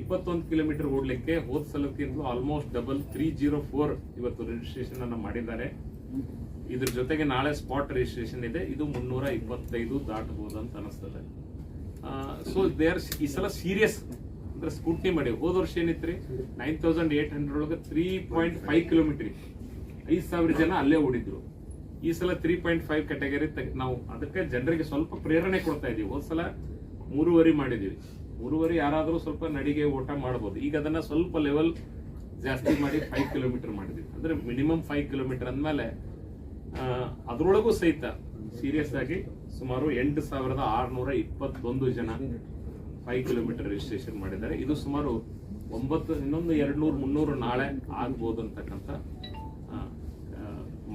ಇಪ್ಪತ್ತೊಂದು ಕಿಲೋಮೀಟರ್ ಓಡ್ಲಿಕ್ಕೆ ಹೋದ್ ಸಲಕ್ಕಿಂತ almost double three zero four ಇವತ್ತು ರಿಜಿಸ್ಟ್ರೇಷನ್ ಅನ್ನ ಮಾಡಿದ್ದಾರೆ. ಇದ್ರ ಜೊತೆಗೆ ನಾಳೆ ಸ್ಪಾಟ್ ರಿಜಿಸ್ಟ್ರೇಷನ್ ಇದೆ. ಇದು ಮುನ್ನೂರ ಇಪ್ಪತ್ತೈದು ದಾಟಬಹುದು ಅಂತ ಅನಿಸ್ತದೆ. ಸೊ ದೇ ಆರ್ ಈ ಸಲ ಸೀರಿಯಸ್ ಅಂದ್ರೆ ಸ್ಕೂಟ್ನಿ ಮಾಡಿ. ಹೋದ ವರ್ಷ ರೀ ನೈನ್ ತೌಸಂಡ್ ಏಟ್ ಹಂಡ್ರೆಡ್ ಒಳಗೆ ತ್ರೀ ಪಾಯಿಂಟ್ ಫೈವ್ ಕಿಲೋಮೀಟರ್ ಐದು ಸಾವಿರ ಜನ ಅಲ್ಲೇ ಓಡಿದ್ರು. ಈ ಸಲ ತ್ರೀ ಪಾಯಿಂಟ್ ಫೈವ್ ಕ್ಯಾಟಗರಿ ನಾವು ಅದಕ್ಕೆ ಜನರಿಗೆ ಸ್ವಲ್ಪ ಪ್ರೇರಣೆ ಕೊಡ್ತಾ ಇದೀವಿ. ಹೋದ್ ಸಲ ಮೂರುವರಿ ಮಾಡಿದೀವಿ. ಮೂರುವರೆ ಯಾರಾದರೂ ಸ್ವಲ್ಪ ನಡಿಗೆ ಓಟ ಮಾಡಬಹುದು ಈಗ ಅದನ್ನ ಸ್ವಲ್ಪ ಲೆವೆಲ್ ಜಾಸ್ತಿ ಮಾಡಿ ಫೈವ್ ಕಿಲೋಮೀಟರ್ ಮಾಡಿದ್ವಿ. ಅಂದ್ರೆ ಮಿನಿಮಮ್ ಫೈವ್ ಕಿಲೋಮೀಟರ್ ಅಂದ್ಮೇಲೆ ಅದ್ರೊಳಗೂ ಸಹಿತ ಸೀರಿಯಸ್ ಆಗಿ ಸುಮಾರು ಎಂಟು ಸಾವಿರದ ಆರ್ನೂರ ಇಪ್ಪತ್ತೊಂದು ಜನ ಫೈವ್ ಕಿಲೋಮೀಟರ್ ರಿಜಿಸ್ಟ್ರೇಷನ್ ಮಾಡಿದ್ದಾರೆ. ಇದು ಸುಮಾರು ಒಂಬತ್ತು ಇನ್ನೊಂದು ಎರಡು ನೂರು ಮುನ್ನೂರು ನಾಳೆ ಆಗ್ಬೋದು ಅಂತಕ್ಕಂಥ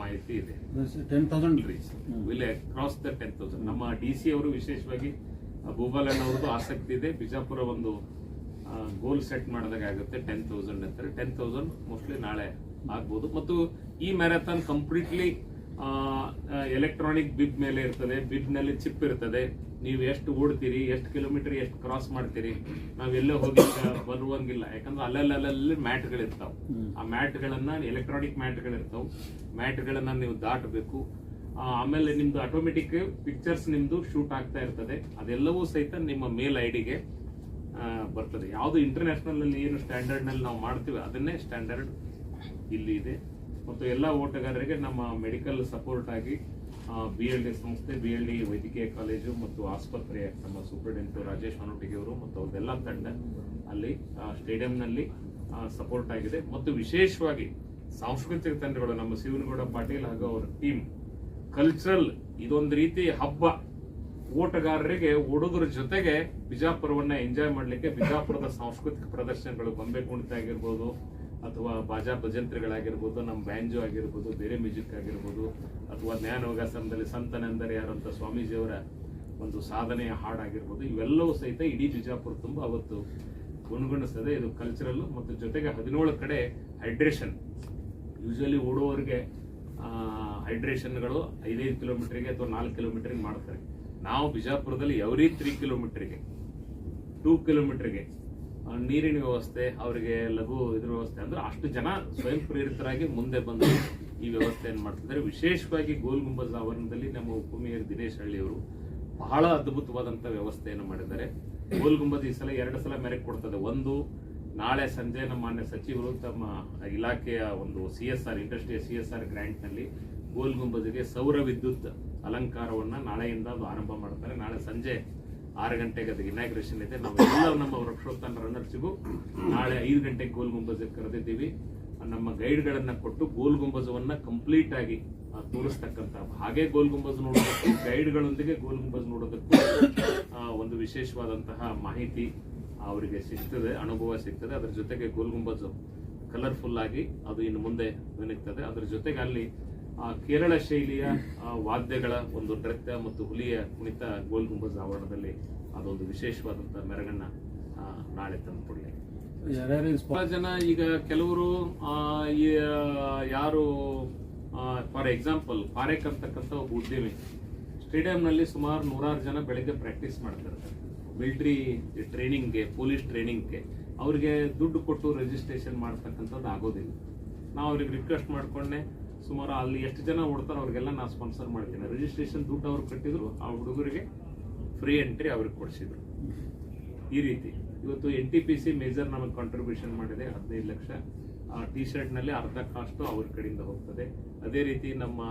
ಮಾಹಿತಿ ಇದೆ. Ten thousand will cross the ten thousand ನಮ್ಮ ಡಿ ಸಿ ಅವರು ವಿಶೇಷವಾಗಿ ಭೂಬಾಲನ್ ಅವ್ರದ್ದು ಆಸಕ್ತಿ ಇದೆ. ಬಿಜಾಪುರ ಒಂದು ಗೋಲ್ ಸೆಟ್ ಮಾಡಿದಾಗ ಆಗುತ್ತೆ ಟೆನ್ ತೌಸಂಡ್ ಅಂತಾರೆ. ಟೆನ್ ತೌಸಂಡ್ ಮೋಸ್ಟ್ಲಿ ನಾಳೆ ಆಗ್ಬೋದು. ಮತ್ತು ಈ ಮ್ಯಾರಥಾನ್ ಕಂಪ್ಲೀಟ್ಲಿ ಎಲೆಕ್ಟ್ರಾನಿಕ್ ಬಿಬ್ ಮೇಲೆ ಇರ್ತದೆ ಬಿಬ್ನಲ್ಲಿ ಚಿಪ್ ಇರ್ತದೆ. ನೀವು ಎಷ್ಟು ಓಡ್ತೀರಿ ಎಷ್ಟು ಕಿಲೋಮೀಟರ್ ಎಷ್ಟು ಕ್ರಾಸ್ ಮಾಡ್ತೀರಿ ನಾವೆಲ್ಲೇ ಹೋಗಿ ಬರುವಂಗಿಲ್ಲ. ಯಾಕಂದ್ರೆ ಅಲ್ಲಲ್ಲಿ ಅಲ್ಲಲ್ಲಿ ಮ್ಯಾಟ್ಗಳಿರ್ತಾವೆ ಆ ಮ್ಯಾಟ್ಗಳನ್ನ ಎಲೆಕ್ಟ್ರಾನಿಕ್ ಮ್ಯಾಟ್ಗಳಿರ್ತಾವೆ. ಮ್ಯಾಟ್ಗಳನ್ನು ನೀವು ದಾಟಬೇಕು. ಆಮೇಲೆ ನಿಮ್ದು ಆಟೋಮೆಟಿಕ್ ಪಿಕ್ಚರ್ಸ್ ನಿಮ್ದು ಶೂಟ್ ಆಗ್ತಾ ಇರ್ತದೆ. ಅದೆಲ್ಲವೂ ಸಹಿತ ನಿಮ್ಮ ಮೇಲ್ ಐಡಿಗೆ ಬರ್ತದೆ. ಯಾವುದು ಇಂಟರ್ನ್ಯಾಷನಲ್ ಅಲ್ಲಿ ಏನು ಸ್ಟ್ಯಾಂಡರ್ಡ್ನಲ್ಲಿ ನಾವು ಮಾಡ್ತೀವಿ ಅದನ್ನೇ ಸ್ಟ್ಯಾಂಡರ್ಡ್ ಇಲ್ಲಿ ಇದೆ. ಮತ್ತು ಎಲ್ಲ ಓಟಗಾರರಿಗೆ ನಮ್ಮ ಮೆಡಿಕಲ್ ಸಪೋರ್ಟ್ ಆಗಿ ಬಿ ಎಲ್ ಡಿ ಸಂಸ್ಥೆ ಬಿ ಎಲ್ ಡಿ ವೈದ್ಯಕೀಯ ಕಾಲೇಜು ಮತ್ತು ಆಸ್ಪತ್ರೆಯ ನಮ್ಮ ಸೂಪರಿಂಟೆಂಡೆಂಟ್ ರಾಜೇಶ್ ಅವರು ಮತ್ತು ಅವ್ರದ್ದೆಲ್ಲ ತಂಡ ಅಲ್ಲಿ ಸ್ಟೇಡಿಯಂನಲ್ಲಿ ಸಪೋರ್ಟ್ ಆಗಿದೆ. ಮತ್ತು ವಿಶೇಷವಾಗಿ ಸಾಂಸ್ಕೃತಿಕ ತಂಡಗಳು, ನಮ್ಮ ಶಿವನಗೌಡ ಪಾಟೀಲ್ ಹಾಗೂ ಅವರ ಟೀಮ್ ಕಲ್ಚರಲ್ ಇದೊಂದು ರೀತಿ ಹಬ್ಬ. ಓಟಗಾರರಿಗೆ, ಹುಡುಗರ ಜೊತೆಗೆ ಬಿಜಾಪುರವನ್ನ ಎಂಜಾಯ್ ಮಾಡಲಿಕ್ಕೆ ಬಿಜಾಪುರದ ಸಾಂಸ್ಕೃತಿಕ ಪ್ರದರ್ಶನಗಳು ಗೊಂಬೆ ಕುಣಿತ ಆಗಿರ್ಬೋದು ಅಥವಾ ಬಾಜಾ ಭಜಂತ್ರಿಗಳಾಗಿರ್ಬೋದು, ನಮ್ಮ ಬ್ಯಾಂಜೋ ಆಗಿರ್ಬೋದು, ಬೇರೆ ಮ್ಯೂಸಿಕ್ ಆಗಿರ್ಬೋದು, ಅಥವಾ ಜ್ಞಾನ ಯೋಗಾಸನದಲ್ಲಿ ಸಂತನೆಂದರೆ ಯಾರಂತ ಸ್ವಾಮೀಜಿಯವರ ಒಂದು ಸಾಧನೆಯ ಹಾಡಾಗಿರ್ಬೋದು, ಇವೆಲ್ಲವೂ ಸಹಿತ ಇಡೀ ಬಿಜಾಪುರ ತುಂಬ ಅವತ್ತು ಗುಣಗುಣಿಸ್ತದೆ. ಇದು ಕಲ್ಚರಲ್ಲು ಮತ್ತು ಜೊತೆಗೆ ಹದಿನೇಳು ಕಡೆ ಹೈಡ್ರೇಷನ್ ಯೂಶಲಿ ಓಡುವವರಿಗೆ ಹೈಡ್ರೇಷನ್ಗಳು ಐದೈದು ಕಿಲೋಮೀಟ್ರಿಗೆ ಅಥವಾ ನಾಲ್ಕು ಕಿಲೋಮೀಟ್ರಿಗೆ ಮಾಡ್ತಾರೆ. ನಾವು ಬಿಜಾಪುರದಲ್ಲಿ ಎವ್ರಿ ತ್ರೀ ಕಿಲೋಮೀಟ್ರಿಗೆ ಟೂ ಕಿಲೋಮೀಟ್ರಿಗೆ ನೀರಿನ ವ್ಯವಸ್ಥೆ, ಅವರಿಗೆ ಲಘು ಇದ್ರ ವ್ಯವಸ್ಥೆ ಅಂದ್ರೆ ಅಷ್ಟು ಜನ ಸ್ವಯಂ ಪ್ರೇರಿತರಾಗಿ ಮುಂದೆ ಬಂದು ಈ ವ್ಯವಸ್ಥೆಯನ್ನು ಮಾಡ್ತಿದ್ದಾರೆ. ವಿಶೇಷವಾಗಿ ಗೋಲ್ ಗುಂಬಜ್ ಆವರಣದಲ್ಲಿ ನಮ್ಮ ಉಪಮೇಯರ್ ದಿನೇಶ್ ಹಳ್ಳಿಯವರು ಬಹಳ ಅದ್ಭುತವಾದಂತ ವ್ಯವಸ್ಥೆಯನ್ನು ಮಾಡಿದ್ದಾರೆ. ಗೋಲ್ ಗುಂಬಜ್ ಈ ಸಲ ಎರಡು ಸಲ ಮೆರೆಗೆ ಕೊಡ್ತದೆ. ಒಂದು, ನಾಳೆ ಸಂಜೆ ನಮ್ಮ ಮಾನ್ಯ ಸಚಿವರು ತಮ್ಮ ಇಲಾಖೆಯ ಒಂದು ಸಿ ಎಸ್ ಆರ್ ಇಂಡಸ್ಟ್ರಿಯ ಸಿ ಎಸ್ ಆರ್ ಗ್ರ್ಯಾಂಟ್ನಲ್ಲಿ ಗೋಲ್ ಗುಂಬಜ್ಗೆ ಸೌರ ವಿದ್ಯುತ್ ಅಲಂಕಾರವನ್ನ ನಾಳೆಯಿಂದ ಆರಂಭ ಮಾಡ್ತಾರೆ. ನಾಳೆ ಸಂಜೆ ಆರು ಗಂಟೆಗೆ ಅದಕ್ಕೆ ಇನಾಗ್ರೇಷನ್ ಇದೆ. ನಾವೆಲ್ಲರೂ ನಮ್ಮ ವೃಕ್ಷೋತ್ಥಾನ ರನ್ನರ್ಸಿಗೂ ನಾಳೆ ಐದು ಗಂಟೆಗೆ ಗೋಲ್ ಗುಂಬಜಕ್ಕೆ ಕರೆದಿದ್ದೀವಿ. ನಮ್ಮ ಗೈಡ್ಗಳನ್ನು ಕೊಟ್ಟು ಗೋಲ್ ಗುಂಬಜವನ್ನು ಕಂಪ್ಲೀಟ್ ಆಗಿ ತೋರಿಸ್ತಕ್ಕಂಥ ಹಾಗೆ ಗೋಲ್ ಗುಂಬಜ್ ನೋಡೋದಕ್ಕೂ, ಗೈಡ್ಗಳೊಂದಿಗೆ ಗೋಲ್ ಗುಂಬಜ್ ನೋಡೋದಕ್ಕೂ ಒಂದು ವಿಶೇಷವಾದಂತಹ ಮಾಹಿತಿ ಅವರಿಗೆ ಸಿಗ್ತದೆ, ಅನುಭವ ಸಿಗ್ತದೆ. ಅದರ ಜೊತೆಗೆ ಗೋಲ್ ಗುಂಬಜ್ ಕಲರ್ಫುಲ್ ಆಗಿ ಅದು ಇನ್ನು ಮುಂದೆ ಬೆನಗ್ತದೆ ಅದ್ರ ಜೊತೆಗೆ ಅಲ್ಲಿ ಕೇರಳ ಶೈಲಿಯ ಆ, ವಾದ್ಯಗಳ ಒಂದು ನೃತ್ಯ ಮತ್ತು ಹುಲಿಯ ಕುಣಿತ ಗೋಲ್ ಗುಂಬಜ್ ಆವರಣದಲ್ಲಿ ಅದೊಂದು ವಿಶೇಷವಾದಂಥ ಮೆರಗಣ್ಣ ಆ, ನಾಳೆ ತಂದು ಕೊಡಲಿ. ಬಹಳ ಜನ ಈಗ ಕೆಲವರು ಆ, ಈ, ಯಾರು ಫಾರ್ ಎಕ್ಸಾಂಪಲ್ ಪಾರೇಕ್ ಅಂತಕ್ಕಂಥ ಒಬ್ಬ ಉದ್ಯಮಿ ಸ್ಟೇಡಿಯಂನಲ್ಲಿ ಸುಮಾರು ನೂರಾರು ಜನ ಬೆಳಿಗ್ಗೆ ಪ್ರಾಕ್ಟೀಸ್ ಮಾಡ್ತಾರೆ ಮಿಲಿಟರಿ ಟ್ರೈನಿಂಗ್ಗೆ ಪೊಲೀಸ್ ಟ್ರೈನಿಂಗ್ಗೆ ಅವರಿಗೆ ದುಡ್ಡು ಕೊಟ್ಟು ರಿಜಿಸ್ಟ್ರೇಷನ್ ಮಾಡ್ತಕ್ಕಂಥದ್ದು ಆಗೋದಿಲ್ಲ. ನಾವು ಅವ್ರಿಗೆ ರಿಕ್ವೆಸ್ಟ್ ಮಾಡ್ಕೊಂಡೆ ಸುಮಾರು ಅಲ್ಲಿ ಎಷ್ಟು ಜನ ಓಡ್ತಾರೆ ಅವ್ರಿಗೆಲ್ಲ ನಾನು ಸ್ಪಾನ್ಸರ್ ಮಾಡ್ತೀನಿ. ರಿಜಿಸ್ಟ್ರೇಷನ್ ದುಡ್ಡು ಅವ್ರು ಕಟ್ಟಿದ್ರು, ಆ ಹುಡುಗರಿಗೆ ಫ್ರೀ ಎಂಟ್ರಿ ಅವ್ರಿಗೆ ಕೊಡಿಸಿದ್ರು. ಈ ರೀತಿ. ಇವತ್ತು N T P C major ನಮಗೆ ಕಾಂಟ್ರಿಬ್ಯೂಷನ್ ಮಾಡಿದೆ ಹದಿನೈದು ಲಕ್ಷ. ಆ ಟಿ ಶರ್ಟ್ನಲ್ಲಿ ಅರ್ಧ ಕಾಸ್ಟು ಅವ್ರ ಕಡೆಯಿಂದ ಹೋಗ್ತದೆ. ಅದೇ ರೀತಿ ನಮ್ಮ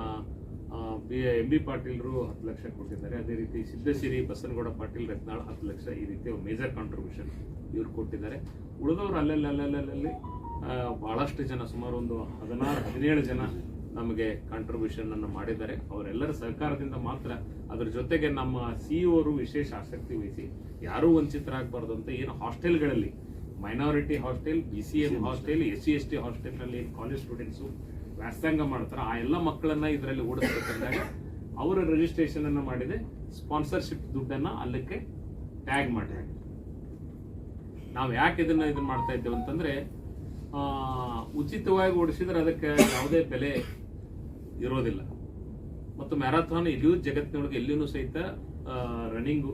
ಬಿ, ಎಂ ಬಿ ಪಾಟೀಲ್ರು ಹತ್ತು ಲಕ್ಷ ಕೊಟ್ಟಿದ್ದಾರೆ. ಅದೇ ರೀತಿ ಸಿದ್ದಸಿರಿ ಬಸನಗೌಡ ಪಾಟೀಲ್, ರತ್ನಾಳ್ ಹತ್ತು ಲಕ್ಷ ಈ ರೀತಿ ಮೇಜರ್ ಕಾಂಟ್ರಿಬ್ಯೂಷನ್ ಇವ್ರು ಕೊಟ್ಟಿದ್ದಾರೆ. ಉಳಿದವರು ಅಲ್ಲಲ್ಲಿ ಅಲ್ಲಲ್ಲಿ ಭಾಳಷ್ಟು ಜನ, ಸುಮಾರು ಒಂದು ಹದಿನಾರು, ಹದಿನೇಳು ಜನ ನಮಗೆ ಕಾಂಟ್ರಿಬ್ಯೂಷನ್ ಅನ್ನು ಮಾಡಿದ್ದಾರೆ. ಅವರೆಲ್ಲರ ಸಹಕಾರದಿಂದ ಮಾತ್ರ ಅದರ ಜೊತೆಗೆ ನಮ್ಮ ಸಿಇಒರು ವಿಶೇಷ ಆಸಕ್ತಿ ವಹಿಸಿ ಯಾರೂ ವಂಚಿತರಾಗಬಾರ್ದು ಅಂತ ಏನು ಹಾಸ್ಟೆಲ್ಗಳಲ್ಲಿ minority hostel B C M hostel S C S T ಹಾಸ್ಟೆಲ್ನಲ್ಲಿ ಏನು ಕಾಲೇಜ್ ಸ್ಟೂಡೆಂಟ್ಸು ವ್ಯಾಸಂಗ ಮಾಡ್ತಾರೆ. ಆ ಎಲ್ಲ ಮಕ್ಕಳನ್ನ ಇದರಲ್ಲಿ ಓಡಿಸ್ಬೇಕಂದಾಗ ಅವರ ರಿಜಿಸ್ಟ್ರೇಷನ್ ಅನ್ನು ಮಾಡಿದೆ. ಸ್ಪಾನ್ಸರ್ಶಿಪ್ ದುಡ್ಡನ್ನ ಅಲ್ಲಕ್ಕೆ ಟ್ಯಾಗ್ ಮಾಡಿ ನಾವು ಯಾಕೆ ಇದನ್ನ ಇದನ್ನ ಮಾಡ್ತಾ ಇದ್ದೇವೆ ಅಂತಂದ್ರೆ ಆ, ಉಚಿತವಾಗಿ ಓಡಿಸಿದ್ರೆ ಅದಕ್ಕೆ ಯಾವುದೇ ಬೆಲೆ ಇರೋದಿಲ್ಲ. ಮತ್ತು ಮ್ಯಾರಥಾನ್ ಇಲ್ಲಿಯೂ ಜಗತ್ತಿನೊಳಗೆ ಎಲ್ಲಿಯೂ ಸಹಿತ ರನ್ನಿಂಗು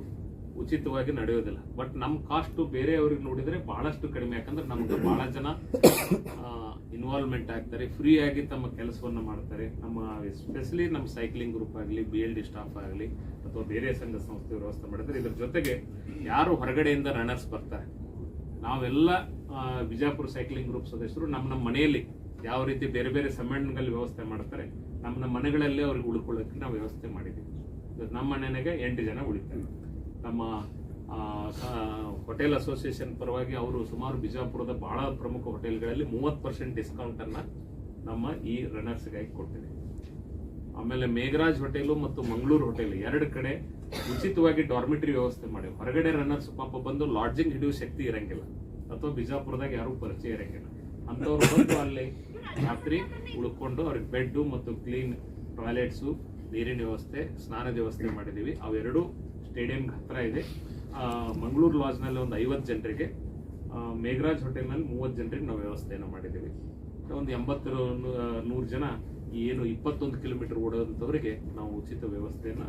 ಉಚಿತವಾಗಿ ನಡೆಯೋದಿಲ್ಲ. ಬಟ್ ನಮ್ಮ ಕಾಸ್ಟು ಬೇರೆಯವ್ರಿಗೆ ನೋಡಿದ್ರೆ ಬಹಳಷ್ಟು ಕಡಿಮೆ. ಯಾಕಂದ್ರೆ ನಮ್ಗೆ ಬಹಳ ಜನ ಇನ್ವಾಲ್ವ್ಮೆಂಟ್ ಆಗ್ತಾರೆ ಫ್ರೀ ಆಗಿ ತಮ್ಮ ಕೆಲಸವನ್ನ ಮಾಡ್ತಾರೆ. ನಮ್ಮ ಎಸ್ಪೆಷಲಿ ನಮ್ಮ ಸೈಕ್ಲಿಂಗ್ ಗ್ರೂಪ್ ಆಗಲಿ ಬಿ ಎಲ್ ಡಿ ಸ್ಟಾಫ್ ಆಗಲಿ, ಅಥವಾ ಬೇರೆ ಸಂಘ ಸಂಸ್ಥೆ ವ್ಯವಸ್ಥೆ ಮಾಡಿದ್ರೆ ಇದ್ರ ಜೊತೆಗೆ ಯಾರು ಹೊರಗಡೆಯಿಂದ ರನ್ನರ್ಸ್ ಬರ್ತಾರೆ. ನಾವೆಲ್ಲ ಬಿಜಾಪುರ ಸೈಕ್ಲಿಂಗ್ ಗ್ರೂಪ್ ಸದಸ್ಯರು ನಮ್ಮ ನಮ್ಮ ಮನೆಯಲ್ಲಿ ಯಾವ ರೀತಿ ಬೇರೆ ಬೇರೆ ಸಮ್ಮೇಳನಗಳಲ್ಲಿ ವ್ಯವಸ್ಥೆ ಮಾಡ್ತಾರೆ ನಮ್ಮ ಮನೆಗಳಲ್ಲೇ ಅವ್ರಿಗೆ ಉಳ್ಕೊಳ್ಳೋಕೆ ನಾವು ವ್ಯವಸ್ಥೆ ಮಾಡಿದ್ದೀವಿ. ನಮ್ಮ ಮನೆಗೆ ಎಂಟು ಜನ ಉಳಿತಾರೆ. ನಮ್ಮ ಹೋಟೆಲ್ ಅಸೋಸಿಯೇಷನ್ ಪರವಾಗಿ ಅವರು ಸುಮಾರು ಬಿಜಾಪುರದ ಬಹಳ ಪ್ರಮುಖ ಹೋಟೆಲ್ಗಳಲ್ಲಿ ಮೂವತ್ತು ಪರ್ಸೆಂಟ್ ಡಿಸ್ಕೌಂಟನ್ನು ನಮ್ಮ ಈ ರನ್ನರ್ಸ್ಗಾಗಿ ಕೊಟ್ಟಿದೆ. ಆಮೇಲೆ ಮೇಘರಾಜ್ ಹೋಟೆಲು ಮತ್ತು ಮಂಗಳೂರು ಹೋಟೆಲ್ ಎರಡು ಕಡೆ ಉಚಿತವಾಗಿ ಡಾರ್ಮಿಟ್ರಿ ವ್ಯವಸ್ಥೆ ಮಾಡಿ ಹೊರಗಡೆ ರನ್ನರ್ಸ್ ಪಾಪ ಬಂದು ಲಾಡ್ಜಿಂಗ್ ಹಿಡಿಯುವ ಶಕ್ತಿ ಇರಂಗಿಲ್ಲ. ಅಥವಾ ಬಿಜಾಪುರದಾಗ ಯಾರೂ ಪರಿಚಯ ಇರಂಗಿಲ್ಲ. ಅಂತವ್ರು ಬಂದು ಅಲ್ಲಿ ರಾತ್ರಿ ಉಳ್ಕೊಂಡು ಅವ್ರಿಗೆ ಬೆಡ್ ಮತ್ತು ಕ್ಲೀನ್ ಟಾಯ್ಲೆಟ್ಸು ನೀರಿನ ವ್ಯವಸ್ಥೆ ಸ್ನಾನದ ವ್ಯವಸ್ಥೆ ಮಾಡಿದೀವಿ ಅವೆರಡು ಸ್ಟೇಡಿಯಂಗೆ ಹತ್ರ ಇದೆ. ಮಂಗಳೂರು ಲಾಜ್ನಲ್ಲಿ ಒಂದು ಐವತ್ತು ಜನರಿಗೆ ಮೇಘರಾಜ್ ಹೋಟೆಲ್ನಲ್ಲಿ ಮೂವತ್ತು ಜನರಿಗೆ ನಾವು ವ್ಯವಸ್ಥೆಯನ್ನು ಮಾಡಿದ್ದೀವಿ. ಒಂದು ಎಂಬತ್ತು ನೂರು ಜನ ಏನು ಇಪ್ಪತ್ತೊಂದು ಕಿಲೋಮೀಟರ್ ಓಡೋದಂಥವರಿಗೆ ನಾವು ಉಚಿತ ವ್ಯವಸ್ಥೆಯನ್ನು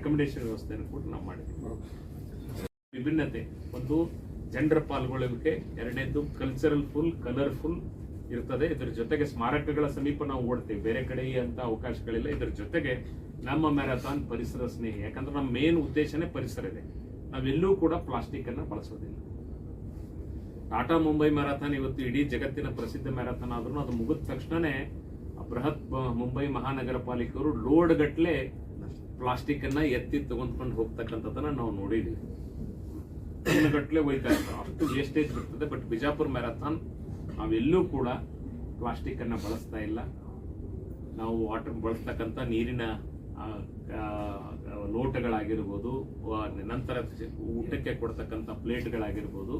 ಅಕಾಮಿಡೇಷನ್ ವ್ಯವಸ್ಥೆಯನ್ನು ಕೂಡ ನಾವು ಮಾಡಿದ್ದೀವಿ. ವಿಭಿನ್ನತೆ. ಒಂದು ಜನರ ಪಾಲ್ಗೊಳ್ಳುವಿಕೆ ಎರಡನೇದು ಕಲ್ಚರಲ್ ಫುಲ್ ಕಲರ್ಫುಲ್ ಇರ್ತದೆ. ಇದ್ರ ಜೊತೆಗೆ ಸ್ಮಾರಕಗಳ ಸಮೀಪ ನಾವು ಓಡ್ತೀವಿ. ಬೇರೆ ಕಡೆ ಅಂತ ಅವಕಾಶಗಳಿಲ್ಲ. ಇದ್ರ ಜೊತೆಗೆ ನಮ್ಮ ಮ್ಯಾರಥಾನ್ ಪರಿಸರ ಸ್ನೇಹಿ. ಯಾಕಂದ್ರೆ ನಮ್ಮ ಮೇನ್ ಉದ್ದೇಶನೇ ಪರಿಸರ ಇದೆ. ನಾವೆಲ್ಲೂ ಕೂಡ ಪ್ಲಾಸ್ಟಿಕ್ ಅನ್ನ ಬಳಸೋದಿಲ್ಲ. ಟಾಟಾ ಮುಂಬೈ ಮ್ಯಾರಥಾನ್ ಇವತ್ತು ಇಡೀ ಜಗತ್ತಿನ ಪ್ರಸಿದ್ಧ ಮ್ಯಾರಥಾನ್ ಆದ್ರೂ ಅದು ಮುಗಿದ ತಕ್ಷಣನೇ ಬೃಹತ್ ಮುಂಬೈ ಮಹಾನಗರ ಪಾಲಿಕೆಯವರು ಲೋಡ್ ಗಟ್ಲೆ ಪ್ಲಾಸ್ಟಿಕ್ ಅನ್ನ ಎತ್ತಿ ತಗೊಂಡ್ಕೊಂಡು ಹೋಗ್ತಕ್ಕಂಥದ್ದನ್ನ ನಾವು ನೋಡಿದೀವಿ. ಗಟ್ಟಲೆ ಒಯ್ತಾ ಇರ್ತಾರೆ ಅಷ್ಟು ವೇಸ್ಟೇಜ್ ಬರ್ತದೆ ಬಟ್ ಬಿಜಾಪುರ್ ಮ್ಯಾರಥಾನ್ ನಾವೆಲ್ಲೂ ಕೂಡ ಪ್ಲಾಸ್ಟಿಕ್ ಅನ್ನ ಬಳಸ್ತಾ ಇಲ್ಲ. ನಾವು ವಾಟರ್ ಬಳಸ್ತಕ್ಕಂಥ ನೀರಿನ ಲೋಟಗಳಾಗಿರ್ಬೋದು ನಂತರ ಊಟಕ್ಕೆ ಕೊಡ್ತಕ್ಕಂಥ ಪ್ಲೇಟ್ಗಳಾಗಿರ್ಬೋದು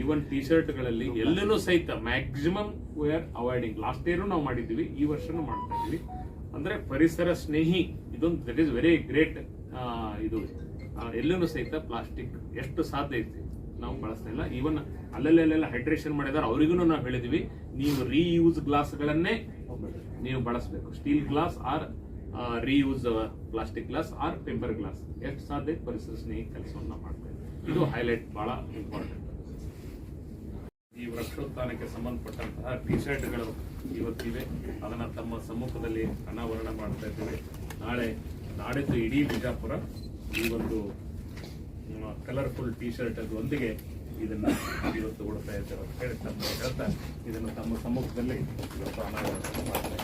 ಈವನ್ ಟಿ ಶರ್ಟ್ಗಳಲ್ಲಿ ಎಲ್ಲೂ ಸಹಿತ maximum or avoiding last year ನಾವು ಮಾಡಿದ್ದೀವಿ ಈ ವರ್ಷನೂ ಮಾಡ್ತಾ ಇದೀವಿ ಅಂದ್ರೆ ಪರಿಸರ ಸ್ನೇಹಿ ಇದೊಂದು ದಟ್ ಇಸ್ ವೆರಿ ಗ್ರೇಟ್ ಇದು. ಎಲ್ಲೂ ಸಹಿತ ಪ್ಲಾಸ್ಟಿಕ್ ಎಷ್ಟು ಸಾಧ್ಯ ಐತಿ? ನಾವು ಬಳಸ್ತಾ ಇಲ್ಲ. ಈವನ್ ಅಲ್ಲಲ್ಲೆಲ್ಲ ಹೈಡ್ರೇಷನ್ ಮಾಡಿದಾರೆ ಅವರಿಗೂ ನಾವು ಹೇಳಿದ್ವಿ, ನೀವು ರೀಯೂಸ್ ಗ್ಲಾಸ್ಗಳನ್ನೇ ನೀವು ಬಳಸಬೇಕು. Steel glass or reuse plastic glass or paper glass ಎಷ್ಟು ಸಾಧ್ಯ ಪರಿಸರ ಸ್ನೇಹಿ ಕೆಲಸವನ್ನು ಮಾಡ್ತಾ ಇದು ಹೈಲೈಟ್ ಬಹಳ ಇಂಪಾರ್ಟೆಂಟ್ ಈ ವೃಕ್ಷೋತ್ಥಾನಕ್ಕೆ ಸಂಬಂಧಪಟ್ಟಂತಹ ಟಿ ಶರ್ಟ್ಗಳು ಇವತ್ತಿವೆ. ಅದನ್ನ ತಮ್ಮ ಸಮ್ಮುಖದಲ್ಲಿ ಅನಾವರಣ ಮಾಡ್ತಾ ಇದ್ದೇವೆ. ನಾಳೆ ನಾಡಿದ್ದು ಇಡೀ ಬಿಜಾಪುರ ಈ ಒಂದು ಕಲರ್ಫುಲ್ ಟಿ ಶರ್ಟ್ ಅದೊಂದಿಗೆ ಇದನ್ನ ಇವತ್ತು ಕೊಡ್ತಾ ಇದ್ದಾರೆ ಅಂತ ಹೇಳಿ ತಮ್ಮ ಹೇಳ್ತಾ ಇದನ್ನು ತಮ್ಮ ಸಮ್ಮುಖದಲ್ಲಿ ಇವತ್ತು ಅನಾವರಣ ಮಾಡ್ತಾರೆ.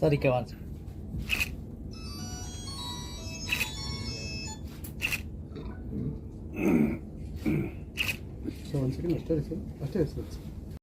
ಸರಿ ಕೆವಾನ್ ಸೊ ಒಂದು ಸೆಕೆಂಡ್ ಅಷ್ಟೇ ಸರ್ ಅಷ್ಟೇ ಸರ್